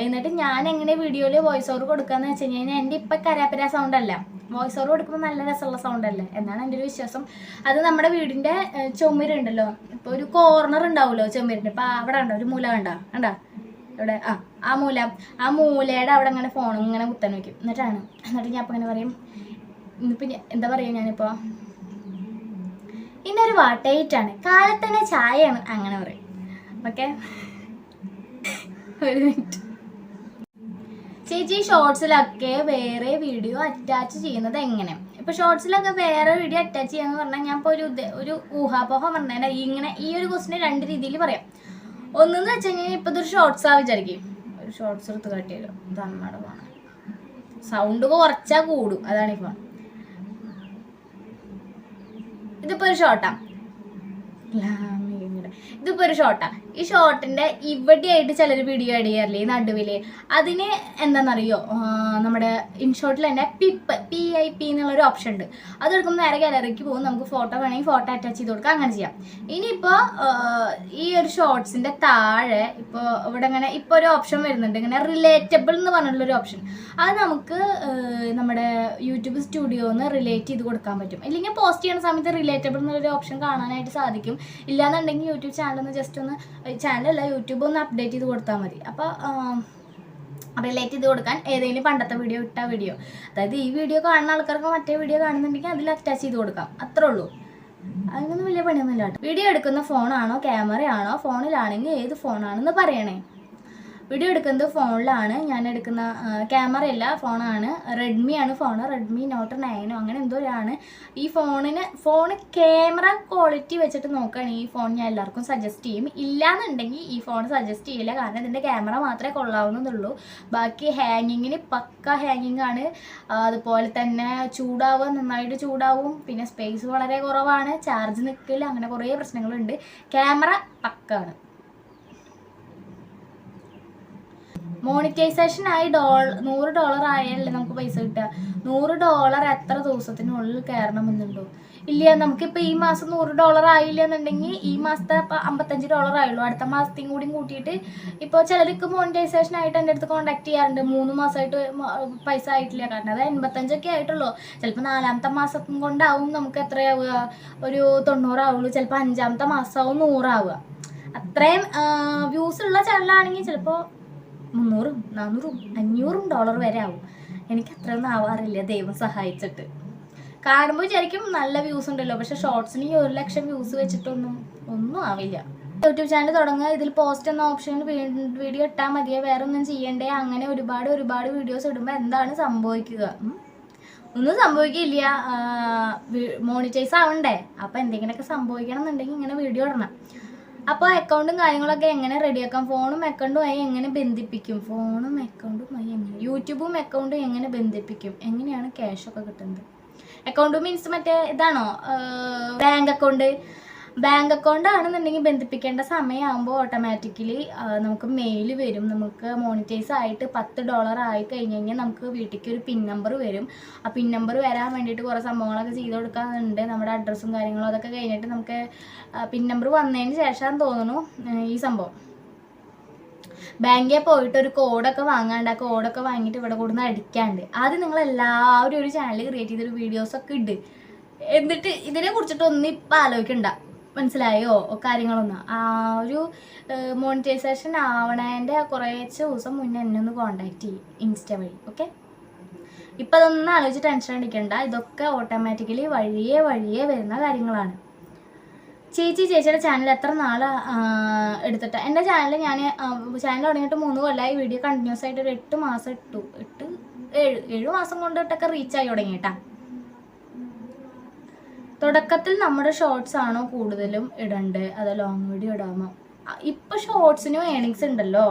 എന്നിട്ട് ഞാൻ എങ്ങനെ വീഡിയോയിൽ വോയിസ് ഓവർ കൊടുക്കാന്ന് വെച്ച് കഴിഞ്ഞാൽ എന്റെ ഇപ്പം കരാപ്പര സൗണ്ട് അല്ല. വോയിസ് ഓവർ കൊടുക്കുമ്പോൾ നല്ല രസമുള്ള സൗണ്ട് അല്ലേ? എന്നാണ് എന്റെ ഒരു വിശ്വാസം. അത് നമ്മുടെ വീടിന്റെ ചുമരുണ്ടല്ലോ. ഇപ്പോൾ ഒരു കോർണർ ഉണ്ടാവുമല്ലോ ചുമരിന്റെ? ഇപ്പം അവിടെ ഉണ്ടോ ഒരു മൂല കണ്ടോ? കണ്ടോ? ഇവിടെ ആ ആ മൂല. ആ മൂലയുടെ അവിടെ അങ്ങനെ ഫോൺ ഇങ്ങനെ കുത്താൻ വയ്ക്കും എന്നിട്ടാണ്. എന്നിട്ട് ഞാൻ അപ്പം ഇങ്ങനെ പറയും ഇന്നിപ്പോൾ എന്താ പറയുക ഞാനിപ്പോൾ ഇന്നൊരു വാട്ടേറ്റാണ് കാലത്തന്നെ ചായയാണ്. അങ്ങനെ പറയും. ഓക്കെ? ഒരു മിനിറ്റ് ചേച്ചി ഷോർട്സിലൊക്കെ വേറെ വീഡിയോ അറ്റാച്ച് ചെയ്യുന്നത് എങ്ങനെ? ഇപ്പൊ ഷോർട്സിലൊക്കെ വേറെ വീഡിയോ അറ്റാച്ച് ചെയ്യാന്ന് പറഞ്ഞാൽ ഞാൻ ഇപ്പോൾ ഒരു ഒരു ഊഹാപോഹം പറഞ്ഞാൽ ഇങ്ങനെ ഈ ഒരു ക്വസ്റ്റിനെ രണ്ട് രീതിയിൽ പറയാം. ഒന്നെന്ന് വെച്ച് കഴിഞ്ഞാൽ ഇപ്പൊ ഇതൊരു ഷോർട്സ് ആ വിചാരിക്കും. ഒരു ഷോർട്സ് എടുത്ത് കാട്ടിയല്ലോ ഇത് അമ്മയുടെ പോണം. സൗണ്ട് കുറച്ചാ കൂടും. അതാണ് ഇപ്പൊ. ഇതിപ്പോ ഒരു ഷോർട്ടാ ഇതിപ്പോ ഒരു ഷോർട്ടാ ഈ ഷോർട്ടിന്റെ ഇവിടെയായിട്ട് ചിലർ വീഡിയോ ആഡ് ചെയ്യാറില്ലേ? ഈ നടുവിൽ. അതിന് എന്താണെന്നറിയോ നമ്മുടെ ഇൻഷോട്ടിൽ തന്നെ പിപ്പ് പി ഐ പി എന്നുള്ളൊരു ഓപ്ഷൻ ഉണ്ട്. അത് എടുക്കുമ്പോൾ നേരെ ഗാലറിക്ക് പോകും. നമുക്ക് ഫോട്ടോ വേണമെങ്കിൽ ഫോട്ടോ അറ്റാച്ച് ചെയ്ത് കൊടുക്കാം. അങ്ങനെ ചെയ്യാം. ഇനിയിപ്പോൾ ഈ ഒരു ഷോർട്സിന്റെ താഴെ ഇപ്പോൾ ഇവിടെ ഇങ്ങനെ ഇപ്പോൾ ഒരു ഓപ്ഷൻ വരുന്നുണ്ട്. ഇങ്ങനെ റിലേറ്റബിൾ എന്ന് പറഞ്ഞിട്ടുള്ളൊരു ഓപ്ഷൻ അത് നമുക്ക് നമ്മുടെ യൂട്യൂബ് സ്റ്റുഡിയോന്ന് റിലേറ്റ് ചെയ്ത് കൊടുക്കാൻ പറ്റും. ഇല്ലെങ്കിൽ പോസ്റ്റ് ചെയ്യുന്ന സമയത്ത് റിലേറ്റബിൾ എന്നുള്ളൊരു ഓപ്ഷൻ കാണാനായിട്ട് സാധിക്കും. ഇല്ലാന്നുണ്ടെങ്കിൽ യൂട്യൂബ് ചാനൽ ഒന്ന് ജസ്റ്റ് ഒന്ന് ചാനലല്ല യൂട്യൂബ് ഒന്ന് അപ്ഡേറ്റ് ചെയ്ത് കൊടുത്താൽ മതി. അപ്പോൾ റിലേറ്റ് ചെയ്ത് കൊടുക്കാൻ ഏതെങ്കിലും പണ്ടത്തെ വീഡിയോ ഇട്ട വീഡിയോ അതായത് ഈ വീഡിയോ കാണുന്ന ആൾക്കാർക്ക് മറ്റേ വീഡിയോ കാണുന്നുണ്ടെങ്കിൽ അതിൽ അറ്റാച്ച് ചെയ്ത് കൊടുക്കാം. അത്രേ ഉള്ളൂ. അതിനൊന്നും വലിയ പണിയൊന്നുമില്ല വീഡിയോ എടുക്കുന്ന ഫോണാണോ ക്യാമറയാണോ ഫോണിലാണെങ്കിൽ ഏത് ഫോണാണെന്ന് പറയണേ. വീഡിയോ എടുക്കുന്നത് ഫോണിലാണ്. ഞാൻ എടുക്കുന്ന ക്യാമറ അല്ല ഫോണാണ്. റെഡ്മി ആണ് ഫോൺ റെഡ്മി നോട്ട് നയനോ അങ്ങനെ എന്തോ ആണ് ഈ ഫോണിന് ഫോൺ ക്യാമറ ക്വാളിറ്റി വെച്ചിട്ട് നോക്കുകയാണെങ്കിൽ ഈ ഫോൺ ഞാൻ എല്ലാവർക്കും സജസ്റ്റ് ചെയ്യും. ഇല്ലയെന്നുണ്ടെങ്കിൽ ഈ ഫോൺ സജസ്റ്റ് ചെയ്യില്ല. കാരണം ഇതിന്റെ ക്യാമറ മാത്രമേ കൊള്ളാവുന്നുള്ളൂ. ബാക്കി ഹാങ്ങിങ്ങിന് പക്ക ഹാങ്ങിങ് ആണ്. അതുപോലെ തന്നെ ചൂടാവുക നന്നായിട്ട് ചൂടാവും. പിന്നെ സ്പേസ് വളരെ കുറവാണ്. ചാർജ് നിൽക്കില്ല അങ്ങനെ കുറേ പ്രശ്നങ്ങളുണ്ട്. ക്യാമറ പക്കാണ്. മോണിറ്റൈസേഷൻ ആയി ഡോളർ നൂറ് ഡോളർ ആയാലല്ലേ നമുക്ക് പൈസ കിട്ടുക. നൂറ് ഡോളർ എത്ര ദിവസത്തിനുള്ളിൽ കയറണമെന്നുണ്ടോ ഇല്ല നമുക്കിപ്പോൾ ഈ മാസം നൂറ് ഡോളർ ആയില്ല എന്നുണ്ടെങ്കിൽ ഈ മാസത്തെ അമ്പത്തഞ്ച് ഡോളർ ആയുള്ളൂ. അടുത്ത മാസത്തെയും കൂടി കൂട്ടിയിട്ട് ഇപ്പോൾ ചിലർക്ക് മോണിറ്റൈസേഷൻ ആയിട്ട് എന്റെ അടുത്ത് കോൺടാക്ട് ചെയ്യാറുണ്ട്. മൂന്ന് മാസമായിട്ട് പൈസ ആയിട്ടില്ല. കാരണം അത് എൺപത്തഞ്ചൊക്കെ ആയിട്ടുള്ളൂ. ചിലപ്പോൾ നാലാമത്തെ മാസം കൊണ്ടാവും നമുക്ക് എത്രയാവുക? ഒരു തൊണ്ണൂറാവുള്ളൂ ചിലപ്പോൾ അഞ്ചാമത്തെ മാസമാവും നൂറാവുക. അത്രയും വ്യൂസ് ഉള്ള ചാനലാണെങ്കിൽ ചിലപ്പോൾ മുന്നൂറും നാനൂറും അഞ്ഞൂറും ഡോളർ വരെ ആവും. എനിക്ക് അത്രയൊന്നും ആവാറില്ല ദൈവം സഹായിച്ചിട്ട്. കാണുമ്പോൾ വിചാരിക്കും നല്ല വ്യൂസ് ഉണ്ടല്ലോ പക്ഷെ ഷോർട്സിന് ഈ ഒരു ലക്ഷം വ്യൂസ് വെച്ചിട്ടൊന്നും ഒന്നും ആവില്ല. യൂട്യൂബ് ചാനൽ തുടങ്ങുക ഇതിൽ പോസ്റ്റ് എന്ന ഓപ്ഷൻ വീഡിയോ ഇട്ടാൽ മതിയോ? വേറെ ഒന്നും ചെയ്യണ്ടേ? അങ്ങനെ ഒരുപാട് ഒരുപാട് വീഡിയോസ് ഇടുമ്പോൾ എന്താണ് സംഭവിക്കുക? ഒന്നും സംഭവിക്കില്ല. മോണിറ്റൈസ് ആവണ്ടേ? അപ്പോൾ എന്തെങ്കിലുമൊക്കെ സംഭവിക്കണം എന്നുണ്ടെങ്കിൽ ഇങ്ങനെ വീഡിയോ ഇടണം. അപ്പോൾ അക്കൗണ്ടും കാര്യങ്ങളൊക്കെ എങ്ങനെ റെഡിയാക്കാം ഫോണും അക്കൗണ്ടും ആയി എങ്ങനെ ബന്ധിപ്പിക്കും? ഫോണും അക്കൗണ്ടും ആയി എങ്ങനെ? യൂട്യൂബും അക്കൗണ്ടും എങ്ങനെ ബന്ധിപ്പിക്കും? എങ്ങനെയാണ് ക്യാഷ് ഒക്കെ കിട്ടുന്നത്? അക്കൗണ്ട് മീൻസ് മറ്റേ ഇതാണോ? ബാങ്ക് അക്കൗണ്ട് ബാങ്ക് അക്കൗണ്ട് ആണെന്നുണ്ടെങ്കിൽ ബന്ധിപ്പിക്കേണ്ട സമയമാകുമ്പോൾ ഓട്ടോമാറ്റിക്കലി നമുക്ക് മെയിൽ വരും. നമുക്ക് മോണിറ്റൈസ് ആയിട്ട് പത്ത് ഡോളർ ആയി കഴിഞ്ഞ് കഴിഞ്ഞാൽ നമുക്ക് വീട്ടിലേക്ക് ഒരു പിൻ നമ്പർ വരും. ആ പിൻ നമ്പർ വരാൻ വേണ്ടിയിട്ട് കുറേ സംഭവങ്ങളൊക്കെ ചെയ്ത് കൊടുക്കാറുണ്ട് നമ്മുടെ അഡ്രസ്സും കാര്യങ്ങളും അതൊക്കെ കഴിഞ്ഞിട്ട് നമുക്ക് പിൻ നമ്പർ വന്നതിന് ശേഷം തോന്നുന്നു ഈ സംഭവം. ബാങ്കിൽ പോയിട്ട് ഒരു കോഡൊക്കെ വാങ്ങാണ്ട് ആ കോഡൊക്കെ വാങ്ങിയിട്ട് ഇവിടെ കൊടുന്ന് അടിക്കാണ്ട്. ആദ്യം നിങ്ങൾ എല്ലാവരും ഒരു ചാനൽ ക്രിയേറ്റ് ചെയ്തൊരു വീഡിയോസൊക്കെ ഇട്. എന്നിട്ട് ഇതിനെ കുറിച്ചിട്ടൊന്നും ഇപ്പം ആലോചിക്കണ്ട. മനസ്സിലായോ? കാര്യങ്ങളൊന്നും. ആ ഒരു മോണിറ്റൈസേഷൻ ആവണേന്റെ കുറേച്ച് ദിവസം മുന്നേ എന്നെ ഒന്ന് കോണ്ടാക്ട് ചെയ്യും ഇൻസ്റ്റ വഴി ഓക്കെ ഇപ്പം അതൊന്നും ആലോചിച്ച് ടെൻഷൻ അടിക്കണ്ട. ഇതൊക്കെ ഓട്ടോമാറ്റിക്കലി വഴിയെ വഴിയെ വരുന്ന കാര്യങ്ങളാണ്. ചേച്ചി ചേച്ചിയുടെ ചാനൽ എത്ര നാൾ എടുത്തിട്ട്? എന്റെ ചാനൽ ഞാൻ ചാനൽ തുടങ്ങിയിട്ട് മൂന്ന് കൊല്ലമായി വീഡിയോ കണ്ടിന്യൂസ് ആയിട്ട് ഒരു എട്ട് മാസം ഇട്ടു. എട്ട് ഏഴ് ഏഴ് മാസം കൊണ്ടിട്ടൊക്കെ റീച്ചായി തുടങ്ങിയിട്ടാ. തുടക്കത്തിൽ നമ്മുടെ ഷോർട്സ് ആണോ കൂടുതലും ഇടണ്ടേ? അതോ ലോങ് വീഡിയോ ഇടാമോ? ഇപ്പൊ ഷോർട്സിനും ഏണിങ്സ് ഉണ്ടല്ലോ.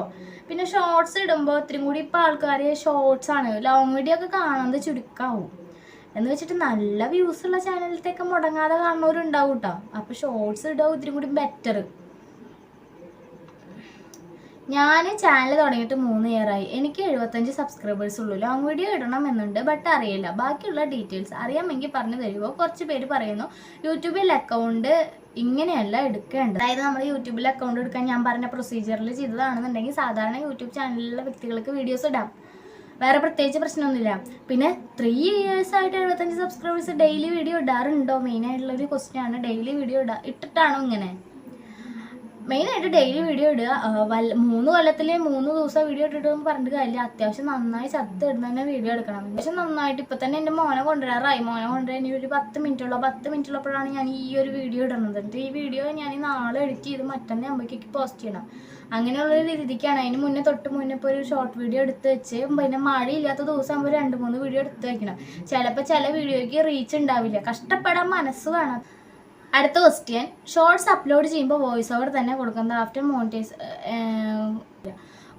പിന്നെ ഷോർട്സ് ഇടുമ്പോൾ ഒത്തിരി കൂടി ഇപ്പൊ ആൾക്കാർ ഷോർട്സ് ആണ്. ലോങ് വീഡിയോ ഒക്കെ കാണാൻ ചുരുക്കാവും. എന്ന് വെച്ചിട്ട് നല്ല വ്യൂസ് ഉള്ള ചാനലിലേക്ക് മുടങ്ങാതെ കാണുന്നവരുണ്ടാവും കേട്ടോ അപ്പൊ ഷോർട്സ് ഇടുക ഇത്തിരി കൂടി ബെറ്റർ ഞാൻ ചാനൽ തുടങ്ങിയിട്ട് മൂന്ന് ഇയർ ആയി. എനിക്ക് എഴുപത്തഞ്ച് സബ്സ്ക്രൈബേഴ്സ് ഉള്ളൂ. ലോങ് വീഡിയോ ഇടണം എന്നുണ്ട് ബട്ട് അറിയില്ല. ബാക്കിയുള്ള ഡീറ്റെയിൽസ് അറിയാമെങ്കിൽ പറഞ്ഞു തരുമോ കുറച്ച് പേര് പറയുന്നു യൂട്യൂബിൽ അക്കൗണ്ട് ഇങ്ങനെയല്ല എടുക്കേണ്ടത്. അതായത് നമ്മൾ യൂട്യൂബിൽ അക്കൗണ്ട് എടുക്കാൻ ഞാൻ പറഞ്ഞ പ്രൊസീജിയറിൽ ചെയ്തതാണെന്നുണ്ടെങ്കിൽ സാധാരണ യൂട്യൂബ് ചാനലിലുള്ള വ്യക്തികൾക്ക് വീഡിയോസ് ഇടാം. വേറെ പ്രത്യേകിച്ച് പ്രശ്നമൊന്നുമില്ല. പിന്നെ ത്രീ ഇയേഴ്സ് ആയിട്ട് എഴുപത്തഞ്ച് സബ്സ്ക്രൈബേഴ്സ് ഡെയിലി വീഡിയോ ഇടാറുണ്ടോ? മെയിൻ ആയിട്ടുള്ള ഒരു ക്വസ്റ്റ്യൻ ആണ്. ഡെയിലി വീഡിയോ ഇടാ ഇട്ടിട്ടാണോ ഇങ്ങനെ? മെയിനായിട്ട് ഡെയിലി വീഡിയോ ഇടുക. മൂന്ന് കൊല്ലത്തിൽ മൂന്ന് ദിവസം വീഡിയോ ഇട്ടിട്ട് പറഞ്ഞിട്ട് കാര്യമില്ല. അത്യാവശ്യം നന്നായി ചത്ത് ഇടുന്ന തന്നെ വീഡിയോ എടുക്കണം. അത്യാവശ്യം നന്നായിട്ട് ഇപ്പം തന്നെ എന്റെ മോനെ കൊണ്ടുവരാറായി. മോനെ കൊണ്ടുവരാൻ ഇനി ഒരു പത്ത് മിനിറ്റ് ഉള്ള. പത്ത് മിനിറ്റ് ഉള്ളപ്പോഴാണ് ഞാൻ ഈ ഒരു വീഡിയോ ഇടുന്നത്. എന്നിട്ട് ഈ വീഡിയോ ഞാൻ നാളെ എഡിറ്റ് ചെയ്ത് മറ്റന്നെ അമ്മയ്ക്ക് പോസ്റ്റ് ചെയ്യണം. അങ്ങനെയുള്ളൊരു രീതിക്കാണ്. അതിന് മുന്നേ തൊട്ട് മുന്നേ ഇപ്പോൾ ഒരു ഷോർട്ട് വീഡിയോ എടുത്ത് വെച്ച് പിന്നെ മഴയില്ലാത്ത ദിവസം ആകുമ്പോൾ രണ്ട് മൂന്ന് വീഡിയോ എടുത്ത് വെക്കണം. ചിലപ്പോൾ ചില വീഡിയോയ്ക്ക് റീച്ച് ഉണ്ടാവില്ല. കഷ്ടപ്പെടാൻ മനസ്സ് വേണം. അടുത്ത ക്വസ്റ്റ്യൻ ഷോർട്സ് അപ്ലോഡ് ചെയ്യുമ്പോൾ വോയിസ് ഓവർ തന്നെ കൊടുക്കുന്നത് ആഫ്റ്റർ മോണിറ്റൈസ്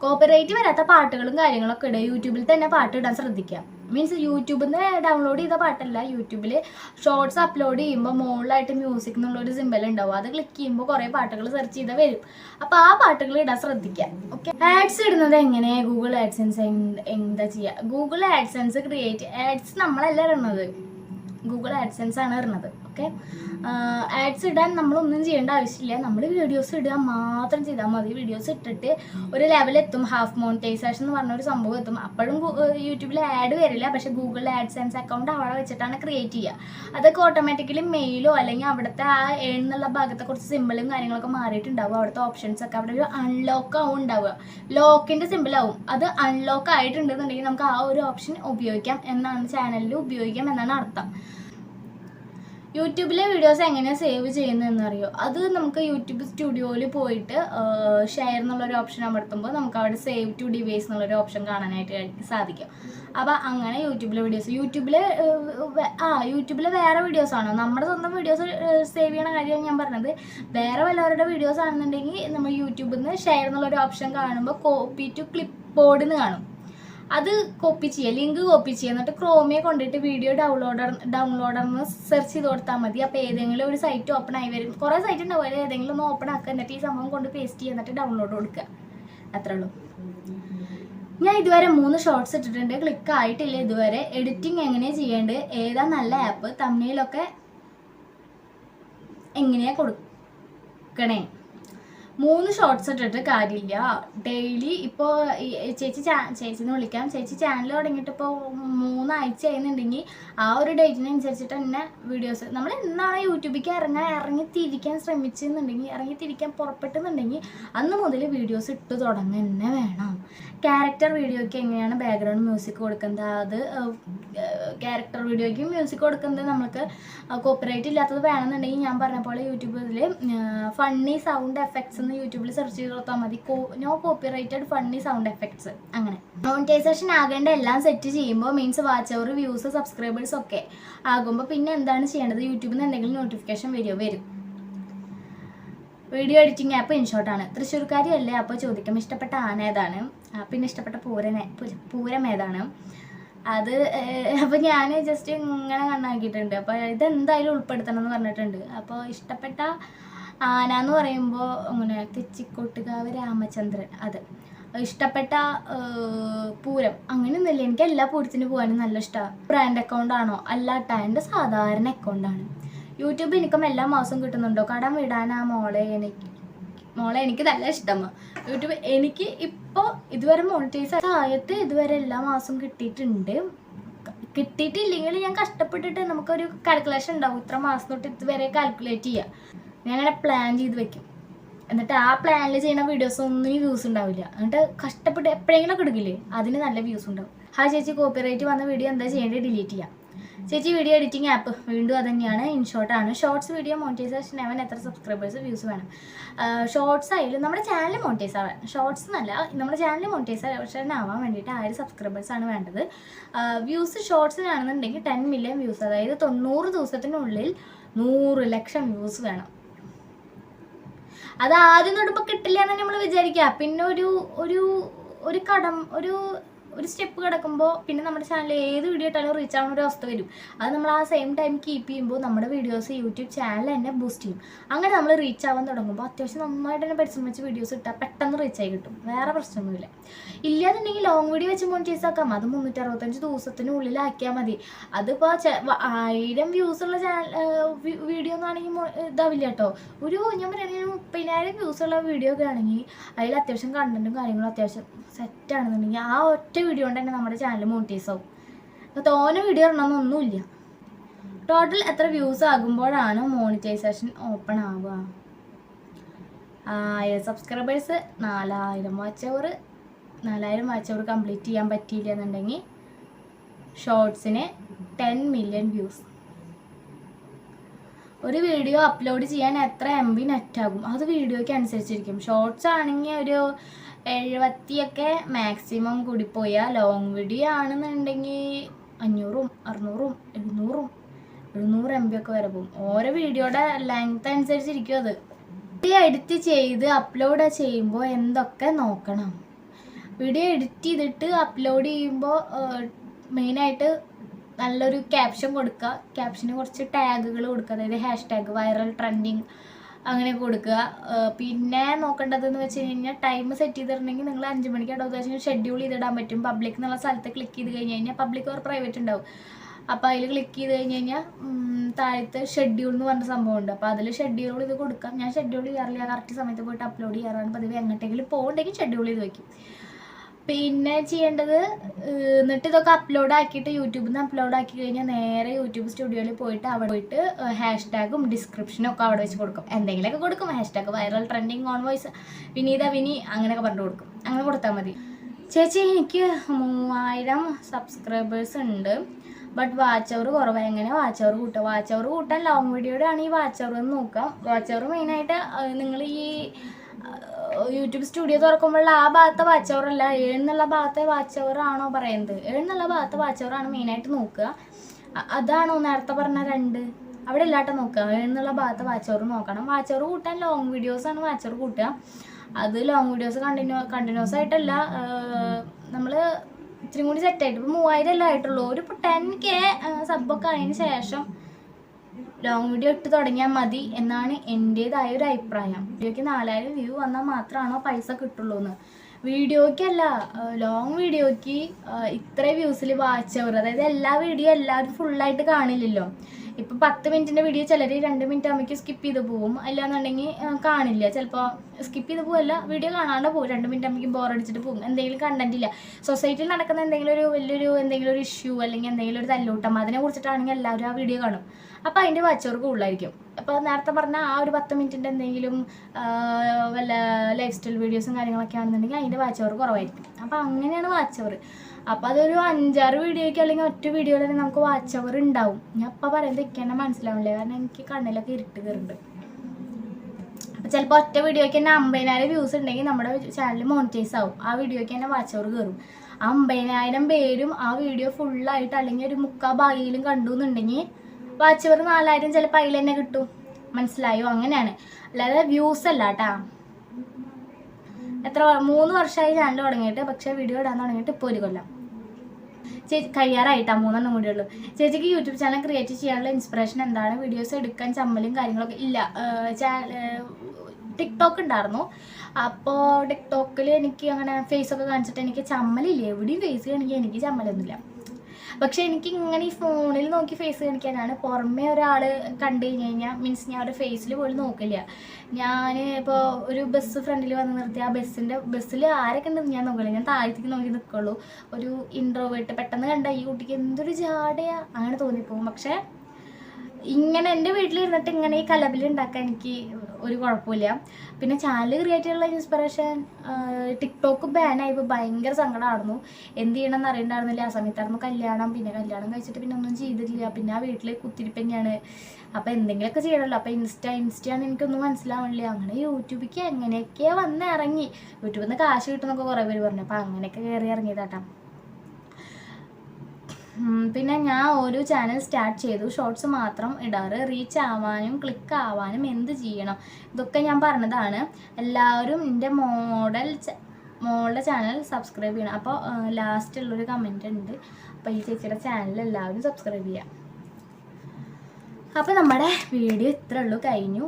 കോപ്പറേറ്റ് വരാത്ത പാട്ടുകളും കാര്യങ്ങളൊക്കെ ഇടുക. യൂട്യൂബിൽ തന്നെ പാട്ട് ഇടാൻ ശ്രദ്ധിക്കുക. മീൻസ് യൂട്യൂബിൽ നിന്ന് ഡൗൺലോഡ് ചെയ്ത പാട്ടല്ല. യൂട്യൂബിൽ ഷോർട്സ് അപ്ലോഡ് ചെയ്യുമ്പോൾ മുകളിലായിട്ട് മ്യൂസിക് എന്നുള്ളൊരു സിമ്പൽ ഉണ്ടാവും. അത് ക്ലിക്ക് ചെയ്യുമ്പോൾ കുറേ പാട്ടുകൾ സെർച്ച് ചെയ്താൽ വരും. അപ്പോൾ ആ പാട്ടുകൾ ഇടാൻ ശ്രദ്ധിക്കാം ഓക്കെ ആഡ്സ് ഇടുന്നത് എങ്ങനെ? ഗൂഗിൾ ആഡ്സെൻസ് എന്താ ചെയ്യുക ഗൂഗിൾ ആഡ്സെൻസ് ക്രിയേറ്റ് ആഡ്സ് നമ്മളല്ല ഇടുന്നത് ഗൂഗിൾ ആഡ്സെൻസ് ആണ് വരുന്നത് ഓക്കെ ആഡ്സ് ഇടാൻ നമ്മളൊന്നും ചെയ്യേണ്ട ആവശ്യമില്ല. നമ്മൾ വീഡിയോസ് ഇടുക മാത്രം ചെയ്താൽ മതി. വീഡിയോസ് ഇട്ടിട്ട് ഒരു ലെവലെത്തും ഹാഫ് മോണിറ്റൈസേഷൻ എന്ന് പറഞ്ഞൊരു സംഭവം എത്തും. അപ്പോഴും യൂട്യൂബിൽ ആഡ് വരില്ല. പക്ഷേ ഗൂഗിൾ ആഡ്സെൻസ് അക്കൗണ്ട് അവിടെ വെച്ചിട്ടാണ് ക്രിയേറ്റ് ചെയ്യുക. അതൊക്കെ ഓട്ടോമാറ്റിക്കലി മെയിലോ അല്ലെങ്കിൽ അവിടുത്തെ ആ എന്നുള്ള ഭാഗത്തെ കുറച്ച് സിമ്പിളും കാര്യങ്ങളൊക്കെ മാറിയിട്ടുണ്ടാവും. അവിടുത്തെ ഓപ്ഷൻസ് ഒക്കെ അവിടെ ഒരു അൺലോക്ക് ആവും ഉണ്ടാവുക. ലോക്കിന്റെ സിമ്പിളാവും അത് അൺലോക്ക് ആയിട്ടുണ്ടെന്നുണ്ടെങ്കിൽ നമുക്ക് ആ ഒരു ഓപ്ഷൻ ഉപയോഗിക്കാം എന്നാണ് ചാനലിൽ ഉപയോഗിക്കാം എന്നാണ് അർത്ഥം. യൂട്യൂബിലെ വീഡിയോസ് എങ്ങനെയാണ് സേവ് ചെയ്യുന്നതെന്ന് അറിയോ? അത് നമുക്ക് യൂട്യൂബ് സ്റ്റുഡിയോയിൽ പോയിട്ട് ഷെയർ എന്നുള്ളൊരു ഓപ്ഷൻ അമർത്തുമ്പോൾ നമുക്ക് അവിടെ സേവ് ടു ഡിവൈസ് എന്നുള്ളൊരു ഓപ്ഷൻ കാണാനായിട്ട് സാധിക്കും. അപ്പോൾ അങ്ങനെ യൂട്യൂബിലെ വീഡിയോസ് യൂട്യൂബിൽ ആ യൂട്യൂബിൽ വേറെ വീഡിയോസ് ആണോ. നമ്മുടെ സ്വന്തം വീഡിയോസ് സേവ് ചെയ്യണ കാര്യമാണ് ഞാൻ പറഞ്ഞത്. വേറെ വല്ലവരുടെ വീഡിയോസ് ആണെന്നുണ്ടെങ്കിൽ നമ്മൾ യൂട്യൂബിൽ നിന്ന് ഷെയർ എന്നുള്ളൊരു ഓപ്ഷൻ കാണുമ്പോൾ കോപ്പി ടു ക്ലിപ്പ് ബോർഡിൽ നിന്ന് കാണും. അത് കോപ്പി ചെയ്യുക ലിങ്ക് കോപ്പി ചെയ്യുക എന്നിട്ട് ക്രോമിയെ കൊണ്ടിട്ട് വീഡിയോ ഡൗൺലോഡ് ഡൗൺലോഡർന്ന് സെർച്ച് ചെയ്ത് കൊടുത്താൽ മതി. അപ്പോൾ ഏതെങ്കിലും ഒരു സൈറ്റ് ഓപ്പൺ ആയി വരും. കുറേ സൈറ്റ് ഉണ്ടാവും ഏതെങ്കിലും ഒന്ന് ഓപ്പൺ ആക്കുക എന്നിട്ട് ഈ സംഭവം കൊണ്ട് പേസ്റ്റ് ചെയ്യുക എന്നിട്ട് ഡൗൺലോഡ് കൊടുക്കുക അത്രേ ഉള്ളൂ. ഞാൻ ഇതുവരെ മൂന്ന് ഷോർട്സ് ഇട്ടിട്ടുണ്ട്. ക്ലിക്ക് ആയിട്ടില്ല ഇതുവരെ. എഡിറ്റിംഗ് എങ്ങനെയാണ് ചെയ്യേണ്ടത്? ഏതാ നല്ല ആപ്പ് തമ്മിലൊക്കെ എങ്ങനെയാണ് കൊടുക്കണേ? മൂന്ന് ഷോർട്സ് ഇട്ടിട്ട് കാര്യമില്ല. ഡെയിലി ഇപ്പോൾ ചേച്ചി ചേച്ചിനെ വിളിക്കാം. ചേച്ചി ചാനൽ തുടങ്ങിയിട്ട് ഇപ്പോൾ മൂന്നാഴ്ച ആയിരുന്നുണ്ടെങ്കിൽ ആ ഒരു ഡേറ്റിനനുസരിച്ചിട്ട് തന്നെ വീഡിയോസ് നമ്മൾ എന്നാണ് യൂട്യൂബിലേക്ക് ഇറങ്ങാൻ ഇറങ്ങി തിരിക്കാൻ ശ്രമിച്ചെന്നുണ്ടെങ്കിൽ ഇറങ്ങി തിരിക്കാൻ പുറപ്പെട്ടെന്നുണ്ടെങ്കിൽ അന്ന് മുതൽ വീഡിയോസ് ഇട്ട് തുടങ്ങുക തന്നെ വേണം ക്യാരക്ടർ വീഡിയോയ്ക്ക് എങ്ങനെയാണ് ബാക്ക്ഗ്രൗണ്ട് മ്യൂസിക് കൊടുക്കുന്നത് അത് ക്യാരക്ടർ വീഡിയോയ്ക്ക് മ്യൂസിക് കൊടുക്കുന്നത് നമുക്ക് കോപ്പറേറ്റ് ഇല്ലാത്തത് വേണമെന്നുണ്ടെങ്കിൽ ഞാൻ പറഞ്ഞ പോലെ യൂട്യൂബിൽ ഫണ്ണി സൗണ്ട് എഫക്ട്സ് എന്ന് യൂട്യൂബിൽ സെർച്ച് ചെയ്ത് കൊടുത്താൽ മതി. No copyrighted funny sound effects അങ്ങനെ. മോണിറ്റൈസേഷൻ ആകേണ്ട എല്ലാം സെറ്റ് ചെയ്യുമ്പോൾ means watch hour views subscribers ഒക്കെ ആകുമ്പോൾ പിന്നെ എന്താണ് ചെയ്യേണ്ടത്? യൂട്യൂബിൽ നിന്ന് എന്തെങ്കിലും നോട്ടിഫിക്കേഷൻ വരുമോ വരും. വീഡിയോ എഡിറ്റിംഗ് ആപ്പ് ഇൻഷോട്ടാണ് തൃശ്ശൂർക്കാരി അല്ലേ അപ്പോൾ ചോദിക്കും. ഇഷ്ടപ്പെട്ട ആന ഏതാണ്? പിന്നെ ഇഷ്ടപ്പെട്ട പൂരനെ പൂരം ഏതാണ്? അത് അപ്പോൾ ഞാൻ ജസ്റ്റ് ഇങ്ങനെ കണ്ണാക്കിയിട്ടുണ്ട്. അപ്പോൾ ഇതെന്തായാലും ഉൾപ്പെടുത്തണം എന്ന് പറഞ്ഞിട്ടുണ്ട്. അപ്പോൾ ഇഷ്ടപ്പെട്ട ആന എന്ന് പറയുമ്പോൾ അങ്ങനെ തെച്ചിക്കോട്ടുകാവ് രാമചന്ദ്രൻ അത്. ഇഷ്ടപ്പെട്ട പൂരം. അങ്ങനെയൊന്നുമില്ല. എനിക്ക് എല്ലാ പൂരത്തിന് പോകാനും നല്ല ഇഷ്ടമാണ് ബ്രാൻഡ് അക്കൗണ്ട് ആണോ? അല്ലാട്ട എന്റെ സാധാരണ അക്കൗണ്ടാണ് യൂട്യൂബ് ഇൻകം എല്ലാ മാസവും കിട്ടുന്നുണ്ടോ? കടം വിടാനാ മോളെ എനിക്ക് മോളെ എനിക്ക് നല്ല ഇഷ്ടമാണ് യൂട്യൂബ് എനിക്ക് ഇപ്പോൾ ഇതുവരെ മോണിറ്റൈസ് ആയിട്ട് ഇതുവരെ എല്ലാ മാസവും കിട്ടിയിട്ടുണ്ട്. കിട്ടിയിട്ടില്ലെങ്കിൽ ഞാൻ കഷ്ടപ്പെട്ടിട്ട് നമുക്കൊരു കാൽക്കുലേഷൻ ഉണ്ടാവും. ഇത്ര മാസം തൊട്ട് ഇതുവരെ കാൽക്കുലേറ്റ് ചെയ്യുക ഞാൻ അങ്ങനെ പ്ലാൻ ചെയ്ത് വെക്കും. എന്നിട്ട് ആ പ്ലാനിൽ ചെയ്യുന്ന വീഡിയോസ് ഒന്നും വ്യൂസ് ഉണ്ടാവില്ല. എന്നിട്ട് കഷ്ടപ്പെട്ട് എപ്പോഴെങ്കിലും ഒക്കെ എടുക്കില്ലേ? അതിന് നല്ല വ്യൂസ് ഉണ്ടാവും. ആ ചേച്ചി കോപ്പിറൈറ്റ് വന്ന വീഡിയോ എന്താ ചെയ്യേണ്ടത്? ഡിലീറ്റ് ചെയ്യാം. ചേച്ചി വീഡിയോ എഡിറ്റിംഗ് ആപ്പ് വീണ്ടും അത് തന്നെയാണ് ഇൻഷോർട്ടാണ് ഷോർട്സ് വീഡിയോ മോണിറ്റൈസേഷൻ ആവാൻ എത്ര സബ്സ്ക്രൈബേഴ്സ് വ്യൂസ് വേണം. ഷോർട്സ് ആയാലും നമ്മുടെ ചാനൽ മോണിറ്റൈസ് ആവാൻ. ഷോർട്സ് എന്നല്ല നമ്മുടെ ചാനൽ മോണിറ്റൈസേഷൻ ആവാൻ വേണ്ടിയിട്ട് ആയിരം സബ്സ്ക്രൈബേഴ്സ് ആണ് വേണ്ടത്. വ്യൂസ് ഷോർട്സിനാണെന്നുണ്ടെങ്കിൽ ടെൻ മില്യൺ വ്യൂസ് അതായത് തൊണ്ണൂറ് ദിവസത്തിനുള്ളിൽ നൂറ് ലക്ഷം വ്യൂസ് വേണം. അത് ആദ്യം തൊടുമ്പോൾ കിട്ടില്ല എന്ന് നമ്മൾ വിചാരിക്കുക പിന്നെ ഒരു ഒരു ഒരു കടം ഒരു ഒരു സ്റ്റെപ്പ് കിടക്കുമ്പോൾ പിന്നെ നമ്മുടെ ചാനലിൽ ഏത് വീഡിയോ ഇട്ടാലും റീച്ച് ആവുന്ന ഒരു അവസ്ഥ വരും. അത് നമ്മൾ ആ സെയിം ടൈം കീപ്പ് ചെയ്യുമ്പോൾ നമ്മുടെ വീഡിയോസ് യൂട്യൂബ് ചാനൽ തന്നെ ബൂസ്റ്റ് ചെയ്യും. അങ്ങനെ നമ്മൾ റീച്ച് ആവാൻ തുടങ്ങുമ്പോൾ അത്യാവശ്യം നന്നായിട്ട് തന്നെ പരിശ്രമിച്ച് വീഡിയോസ് ഇട്ടാൽ പെട്ടെന്ന് റീച്ച് ആയി കിട്ടും. വേറെ പ്രശ്നമൊന്നുമില്ല. ഇല്ലാന്നുണ്ടെങ്കിൽ ലോങ് വീഡിയോ വെച്ച് മോണിറ്റൈസ് ആക്കാം. അത് മുന്നൂറ്റി അറുപത്തഞ്ച് ദിവസത്തിനുള്ളിലാക്കിയാൽ മതി. അതിപ്പോൾ ആയിരം വ്യൂസ് ഉള്ള ചാനൽ വീഡിയോ എന്നാണെങ്കിൽ ഇതാവില്ല കേട്ടോ. ഒരു ഞാൻ പറയുകയാണെങ്കിൽ മുപ്പതിനായിരം വ്യൂസ് ഉള്ള വീഡിയോ ഒക്കെ ആണെങ്കിൽ അതിൽ അത്യാവശ്യം കണ്ടന്റും കാര്യങ്ങളും അത്യാവശ്യം സെറ്റ് ആണെന്നുണ്ടെങ്കിൽ ആ ഒറ്റ വീഡിയോ കൊണ്ട് തന്നെ നമ്മുടെ ചാനൽ ആവും. അപ്പോൾ തോനെ വീഡിയോ ഇടണമെന്നൊന്നുമില്ല ടോട്ടൽ എത്ര വ്യൂസ് ആകുമ്പോഴാണ് മോണിറ്റൈസേഷൻ ഓപ്പൺ ആവുക? ആയിരം സബ്സ്ക്രൈബേഴ്സ് നാലായിരം വാച്ച് അവർ നാലായിരം വാച്ച് അവർ കംപ്ലീറ്റ് ചെയ്യാൻ പറ്റിയില്ല എന്നുണ്ടെങ്കിൽ ഷോർട്സിന് ടെൻ മില്യൺ വ്യൂസ് ഒരു വീഡിയോ അപ്ലോഡ് ചെയ്യാൻ എത്ര എം ബി നെറ്റാകും അത് വീഡിയോയ്ക്ക് അനുസരിച്ചിരിക്കും. ഷോർട്സ് ആണെങ്കിൽ ഒരു എഴുപത്തിയൊക്കെ മാക്സിമം കൂടി കൂടിപ്പോയാൽ ലോങ് വീഡിയോ ആണെന്നുണ്ടെങ്കിൽ അഞ്ഞൂറും അറുന്നൂറും എഴുന്നൂറും എഴുന്നൂറ് എം ബി ഒക്കെ വരെ പോകും. ഓരോ വീഡിയോയുടെ ലെങ്ത് അനുസരിച്ചിരിക്കും അത്. വീഡിയോ എഡിറ്റ് ചെയ്ത് അപ്ലോഡ് ചെയ്യുമ്പോൾ എന്തൊക്കെ നോക്കണം? വീഡിയോ എഡിറ്റ് ചെയ്തിട്ട് അപ്ലോഡ് ചെയ്യുമ്പോൾ മെയിനായിട്ട് നല്ലൊരു ക്യാപ്ഷൻ കൊടുക്കുക ക്യാപ്ഷന് കുറച്ച് ടാഗുകൾ കൊടുക്കുക അതായത് ഹാഷ് ടാഗ് വൈറൽ ട്രെൻഡിങ് അങ്ങനെ കൊടുക്കുക. പിന്നെ നോക്കേണ്ടതെന്ന് വെച്ച് കഴിഞ്ഞാൽ ടൈം സെറ്റ് ചെയ്തിട്ടുണ്ടെങ്കിൽ നിങ്ങൾ അഞ്ച് മണിക്ക് ഉദ്ദേശിച്ച് ഷെഡ്യൂൾ ചെയ്തിടാൻ പറ്റും. പബ്ലിക് എന്നുള്ള സ്ഥലത്ത് ക്ലിക്ക് ചെയ്ത് കഴിഞ്ഞ് കഴിഞ്ഞാൽ പബ്ലിക് ഓർ പ്രൈവറ്റ് ഉണ്ടാവും. അപ്പോൾ അതിൽ ക്ലിക്ക് ചെയ്ത് കഴിഞ്ഞ് കഴിഞ്ഞാൽ താഴത്ത് ഷെഡ്യൂൾ എന്ന് പറഞ്ഞ സംഭവമുണ്ട്. അപ്പോൾ അതിൽ ഷെഡ്യൂൾ ചെയ്ത് കൊടുക്കാം. ഞാൻ ഷെഡ്യൂൾ ചെയ്യാറില്ല. കറക്റ്റ് സമയത്ത് പോയിട്ട് അപ്ലോഡ് ചെയ്യാറാണ് പതിവ്. എങ്ങോട്ടെങ്കിലും പോകണ്ടെങ്കിൽ ഷെഡ്യൂൾ ചെയ്ത് വയ്ക്കും പിന്നെ ചെയ്യേണ്ടത് എന്നിട്ട് ഇതൊക്കെ അപ്ലോഡ് ആക്കിയിട്ട് യൂട്യൂബിൽ നിന്ന് അപ്ലോഡ് ആക്കി കഴിഞ്ഞാൽ നേരെ യൂട്യൂബ് സ്റ്റുഡിയോയിൽ പോയിട്ട് അവിടെ പോയിട്ട് ഹാഷ് ടാഗും ഡിസ്ക്രിപ്ഷനും ഒക്കെ അവിടെ വെച്ച് കൊടുക്കും. എന്തെങ്കിലുമൊക്കെ കൊടുക്കും. Hashtag viral trending on voice Vineetha Vini അങ്ങനെയൊക്കെ പറഞ്ഞു കൊടുക്കും. അങ്ങനെ കൊടുത്താൽ മതി. ചേച്ചി എനിക്ക് മൂവായിരം സബ്സ്ക്രൈബേഴ്സ് ഉണ്ട്. ബട്ട് വാച്ച് അവർ കുറവാണ് എങ്ങനെ വാച്ച് അവർ കൂട്ടുക വാച്ച് അവർ കൂട്ടാൻ ലോങ് വീഡിയോയുടെ ആണ് ഈ വാച്ച് അവർ നോക്കാം. വാച്ച് അവർ മെയിനായിട്ട് നിങ്ങൾ ഈ യൂട്യൂബ് സ്റ്റുഡിയോ തുറക്കുമ്പോൾ ആ ഭാഗത്തെ വാച്ചവറല്ല ഏഴെന്നുള്ള ഭാഗത്തെ വാച്ചവറാണോ പറയുന്നത്. ഏഴെന്നുള്ള ഭാഗത്തെ വാച്ചവറാണ് മെയിനായിട്ട് നോക്കുക. അതാണോ നേരത്തെ പറഞ്ഞ രണ്ട്? അവിടെ ഇല്ലാട്ട നോക്കുക. ഏഴെന്നുള്ള ഭാഗത്തെ വാച്ചവർ നോക്കണം. വാച്ചവർ കൂട്ടാൻ ലോങ് വീഡിയോസാണ് ആണ് വാച്ച് അവർ കൂട്ടുക. അത് ലോങ് വീഡിയോസ് കണ്ടിന്യൂ കണ്ടിന്യൂസ് ആയിട്ടല്ല നമ്മൾ ഇച്ചിരി കൂടി സെറ്റായിട്ട് ഇപ്പോൾ മൂവായിരം അല്ല ആയിട്ടുള്ളൂ. ഒരു ടെൻ കെ സബ്ബൊക്കെ ആയതിനു ശേഷം ലോങ് വീഡിയോ ഇട്ട് തുടങ്ങിയാൽ മതി എന്നാണ് എന്റെതായ ഒരു അഭിപ്രായം. വീഡിയോക്ക് നാലായിരം വ്യൂ വന്നാൽ മാത്രമാണോ പൈസ കിട്ടുള്ളൂ എന്ന് വീഡിയോയ്ക്കല്ല ലോങ് വീഡിയോയ്ക്ക് ഇത്ര വ്യൂസിൽ വാച്ച് അവർ അതായത് എല്ലാ വീഡിയോ എല്ലാവരും ഫുള്ളായിട്ട് കാണില്ലല്ലോ. ഇപ്പം പത്ത് മിനിറ്റിന്റെ വീഡിയോ ചിലർ രണ്ട് മിനിറ്റ് ആകുമ്പോൾ സ്കിപ്പ് ചെയ്ത് പോവും. അല്ലാന്നുണ്ടെങ്കിൽ കാണില്ല. ചിലപ്പോൾ സ്കിപ്പ് ചെയ്ത് പോവല്ല വീഡിയോ കാണാണ്ട് പോകും രണ്ട് മിനിറ്റ് ആകുമ്പോൾ ബോറടിച്ചിട്ട് പോകും എന്തെങ്കിലും കണ്ടന്റ് ഇല്ല. സൊസൈറ്റിയിൽ നടക്കുന്ന എന്തെങ്കിലും ഒരു വലിയൊരു എന്തെങ്കിലും ഒരു ഇഷ്യൂ അല്ലെങ്കിൽ എന്തെങ്കിലും ഒരു തല്ലൂട്ടം അതിനെ കുറിച്ചിട്ടാണെങ്കിൽ എല്ലാവരും ആ വീഡിയോ കാണും. അപ്പോൾ അതിന്റെ വച്ചവർക്ക് കൂടുതലായിരിക്കും. അപ്പോൾ നേരത്തെ പറഞ്ഞ ആ ഒരു പത്ത് മിനിറ്റിന്റെ എന്തെങ്കിലും വല്ല ലൈഫ് സ്റ്റൈൽ വീഡിയോസും കാര്യങ്ങളൊക്കെ ആണെന്നുണ്ടെങ്കിൽ അതിന്റെ വാച്ചവർ കുറവായിരിക്കും. അപ്പോൾ അങ്ങനെയാണ് വാച്ചവർ. അപ്പോൾ അതൊരു അഞ്ചാറ് വീഡിയോയ്ക്ക് അല്ലെങ്കിൽ ഒറ്റ വീഡിയോയിൽ തന്നെ നമുക്ക് വാച്ചവർ ഉണ്ടാവും. ഞാൻ അപ്പോൾ പറയുന്നത് എനിക്ക് മനസ്സിലാവില്ലേ കാരണം എനിക്ക് കണ്ണിലൊക്കെ ഇരുട്ട് കയറുന്നുണ്ട്. അപ്പോൾ ചിലപ്പോൾ ഒറ്റ വീഡിയോയ്ക്ക് തന്നെ അമ്പതിനായിരം വ്യൂസ് ഉണ്ടെങ്കിൽ നമ്മുടെ ചാനൽ മോണിറ്റൈസ് ആവും. ആ വീഡിയോയ്ക്ക് തന്നെ വാച്ചവർ കയറും. അമ്പതിനായിരം പേരും ആ വീഡിയോ ഫുള്ളായിട്ട് അല്ലെങ്കിൽ ഒരു മുക്കാ ഭാഗിയിലും കണ്ടു എന്നുണ്ടെങ്കിൽ വാച്ചവർ നാലായിരം ചിലപ്പോൾ അതിൽ തന്നെ കിട്ടും. മനസ്സിലായോ? അങ്ങനെയാണ്. അല്ലാതെ വ്യൂസ് അല്ല കേട്ടാ എത്ര മൂന്ന് വർഷമായി ചാനൽ തുടങ്ങിയിട്ട് പക്ഷേ വീഡിയോ ഇടാൻ തുടങ്ങിയിട്ട് ഇപ്പോൾ ഒരു കൊല്ലം. ചേച്ചി കഴിയാറായിട്ടാ മൂന്നെണ്ണം കൂടി ഉള്ളൂ. ചേച്ചിക്ക് യൂട്യൂബ് ചാനൽ ക്രിയേറ്റ് ചെയ്യാനുള്ള ഇൻസ്പിറേഷൻ എന്താണ്? വീഡിയോസ് എടുക്കാൻ ചമ്മലും കാര്യങ്ങളൊക്കെ ഇല്ല. ടിക്ടോക്ക് ഉണ്ടായിരുന്നു. അപ്പോൾ ടിക്ടോക്കിൽ എനിക്ക് അങ്ങനെ ഫേസ് ഒക്കെ കാണിച്ചിട്ട് എനിക്ക് ചമ്മലില്ല? എവിടെയും ഫേസ് കാണിക്കാൻ എനിക്ക് ചമ്മലൊന്നുമില്ല. പക്ഷെ എനിക്ക് ഇങ്ങനെ ഈ ഫോണിൽ നോക്കി ഫേസ് കാണിക്കാനാണ്. പുറമേ ഒരാൾ കണ്ടു കഴിഞ്ഞ് കഴിഞ്ഞാൽ മീൻസ് ഞാൻ ഒരു ഫേസിൽ പോലും നോക്കില്ല. ഞാൻ ഇപ്പോൾ ഒരു ബസ് ഫ്രണ്ടിൽ വന്ന് നിർത്തി. ആ ബസ്സിന്റെ ബസ്സിൽ ആരൊക്കെ ഉണ്ടെന്ന് ഞാൻ നോക്കില്ല. ഞാൻ താഴത്തേക്ക് നോക്കി നിൽക്കുള്ളൂ ഒരു ഇൻട്രോവേർട്ട് പെട്ടെന്ന് കണ്ട ഈ കുട്ടിക്ക് എന്തൊരു ജാടയാ. അങ്ങനെ തോന്നിപ്പോകും പക്ഷേ ഇങ്ങനെ എന്റെ വീട്ടിലിരുന്നിട്ട് ഇങ്ങനെ ഈ കലബിൽ ഉണ്ടാക്കാൻ എനിക്ക് ഒരു കുഴപ്പമില്ല. പിന്നെ ചാനൽ ക്രിയേറ്റ് ചെയ്യാനുള്ള ഇൻസ്പിറേഷൻ ടിക്ടോക്ക് ബാനായപ്പോൾ ഭയങ്കര സങ്കടമായിരുന്നു എന്ത് ചെയ്യണമെന്ന് അറിയണ്ടായിരുന്നില്ല. ആ സമയത്തായിരുന്നു കല്യാണം. പിന്നെ കല്യാണം കഴിച്ചിട്ട് പിന്നെ ഒന്നും ചെയ്തിട്ടില്ല. പിന്നെ ആ വീട്ടിൽ കുത്തിരിപ്പന്നെയാണ്. അപ്പോൾ എന്തെങ്കിലുമൊക്കെ ചെയ്യണമല്ലോ അപ്പോൾ ഇൻസ്റ്റ ഇൻസ്റ്റയാണ് എനിക്കൊന്നും മനസ്സിലാവണില്ല. അങ്ങനെ യൂട്യൂബിലേക്ക് എങ്ങനെയൊക്കെയാണ് വന്ന് ഇറങ്ങി യൂട്യൂബിൽ നിന്ന് കാശ് കിട്ടുന്നൊക്കെ കുറേ പേര് പറഞ്ഞു. അപ്പോൾ അങ്ങനെയൊക്കെ കയറി ഇറങ്ങിയതാട്ടാ. പിന്നെ ഞാൻ ഒരു ചാനൽ സ്റ്റാർട്ട് ചെയ്തു. ഷോർട്സ് മാത്രം ഇടാറ്. റീച്ച് ആവാനും ക്ലിക്ക് ആവാനും എന്ത് ചെയ്യണം? ഇതൊക്കെ ഞാൻ പറഞ്ഞതാണ്. എല്ലാവരും എന്റെ മോഡൽ മോളുടെ ചാനൽ സബ്സ്ക്രൈബ് ചെയ്യണം. അപ്പോൾ ലാസ്റ്റുള്ളൊരു കമന്റ് ഉണ്ട് അപ്പോൾ ഈ ചേച്ചിയുടെ ചാനൽ എല്ലാവരും സബ്സ്ക്രൈബ് ചെയ്യാം. അപ്പോൾ നമ്മുടെ വീഡിയോ ഇത്ര ഉള്ളൂ കഴിഞ്ഞു.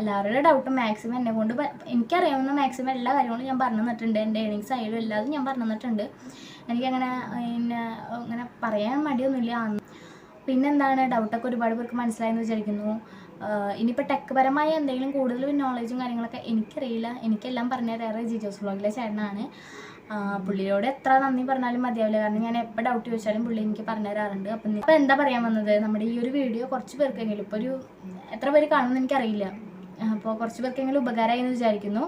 എല്ലാവരുടെ ഡൗട്ടും മാക്സിമം എന്നെ കൊണ്ട് എനിക്കറിയാവുന്ന മാക്സിമം എല്ലാ കാര്യങ്ങളും ഞാൻ പറഞ്ഞു തന്നിട്ടുണ്ട്. എന്റെ ഏണിങ്സ് ആയാലും എല്ലാതും ഞാൻ പറഞ്ഞു തന്നിട്ടുണ്ട്. എനിക്കങ്ങനെ പിന്നെ അങ്ങനെ പറയാൻ മടിയൊന്നുമില്ല. പിന്നെന്താണ് ഡൗട്ടൊക്കെ ഒരുപാട് പേർക്ക് മനസ്സിലായെന്ന് വിചാരിക്കുന്നു. ഇനിയിപ്പോൾ ടെക് പരമായ എന്തെങ്കിലും കൂടുതൽ നോളേജും കാര്യങ്ങളൊക്കെ എനിക്കറിയില്ല. എനിക്കെല്ലാം പറഞ്ഞു തരാറ് ജിജോസ് വ്ളോഗിലെ ചേട്ടനാണ്. പുള്ളിയോട് എത്ര നന്ദി പറഞ്ഞാലും മതിയാവില്ല. കാരണം ഞാൻ എപ്പോൾ ഡൗട്ട് ചോദിച്ചാലും പുള്ളി എനിക്ക് പറഞ്ഞു തരാറുണ്ട് അപ്പം ഇപ്പം എന്താ പറയാൻ വന്നത്? നമ്മുടെ ഈ ഒരു വീഡിയോ കുറച്ച് പേർക്കെങ്കിലും ഇപ്പോൾ ഒരു എത്ര പേര് കാണുമെന്ന് എനിക്കറിയില്ല. അപ്പോൾ കുറച്ച് പേർക്കെങ്കിലും ഉപകാരമായി എന്ന് വിചാരിക്കുന്നു.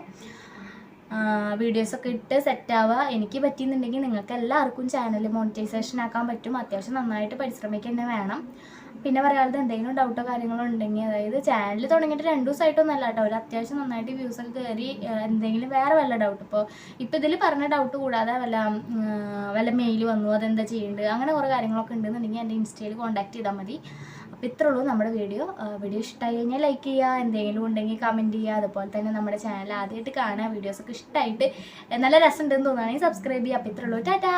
വീഡിയോസൊക്കെ ഇട്ട് സെറ്റാവുക എനിക്ക് പറ്റിയെന്നുണ്ടെങ്കിൽ നിങ്ങൾക്ക് എല്ലാവർക്കും ചാനൽ മോണിറ്റൈസേഷൻ ആക്കാൻ പറ്റും. അത്യാവശ്യം നന്നായിട്ട് പരിശ്രമിക്കുന്നത് വേണം. പിന്നെ പറയാനുള്ളത് എന്തെങ്കിലും ഡൗട്ടോ കാര്യങ്ങളോ ഉണ്ടെങ്കിൽ അതായത് ചാനൽ തുടങ്ങിയിട്ട് രണ്ട് ദിവസമായിട്ടൊന്നല്ല കേട്ടോ. ഒരു അത്യാവശ്യം നന്നായിട്ട് വ്യൂസ് ഒക്കെ കയറി എന്തെങ്കിലും വേറെ വല്ല ഡൗട്ട് ഇപ്പോൾ ഇപ്പോൾ ഇതിൽ പറഞ്ഞ ഡൗട്ട് കൂടാതെ വല്ല വല്ല മെയിൽ വന്നു അതെന്താ ചെയ്യേണ്ടത് അങ്ങനെ കുറേ കാര്യങ്ങളൊക്കെ ഉണ്ടെന്നുണ്ടെങ്കിൽ എന്റെ ഇൻസ്റ്റയിൽ കോൺടാക്ട് ചെയ്താൽ മതി. അപ്പോൾ ഇത്രേ ഉള്ളൂ നമ്മുടെ വീഡിയോ. വീഡിയോ ഇഷ്ടമായി കഴിഞ്ഞാൽ ലൈക്ക് ചെയ്യുക എന്തെങ്കിലും ഉണ്ടെങ്കിൽ കമന്റ് ചെയ്യുക. അതുപോലെ തന്നെ നമ്മുടെ ചാനൽ ആദ്യമായിട്ട് കാണുക. വീഡിയോസൊക്കെ ഇഷ്ടമായിട്ട് നല്ല രസമുണ്ടെന്ന് തോന്നുകയാണെങ്കിൽ സബ്സ്ക്രൈബ് ചെയ്യുക. അപ്പോൾ ഇത്രേ ഉള്ളൂ ടാറ്റാ!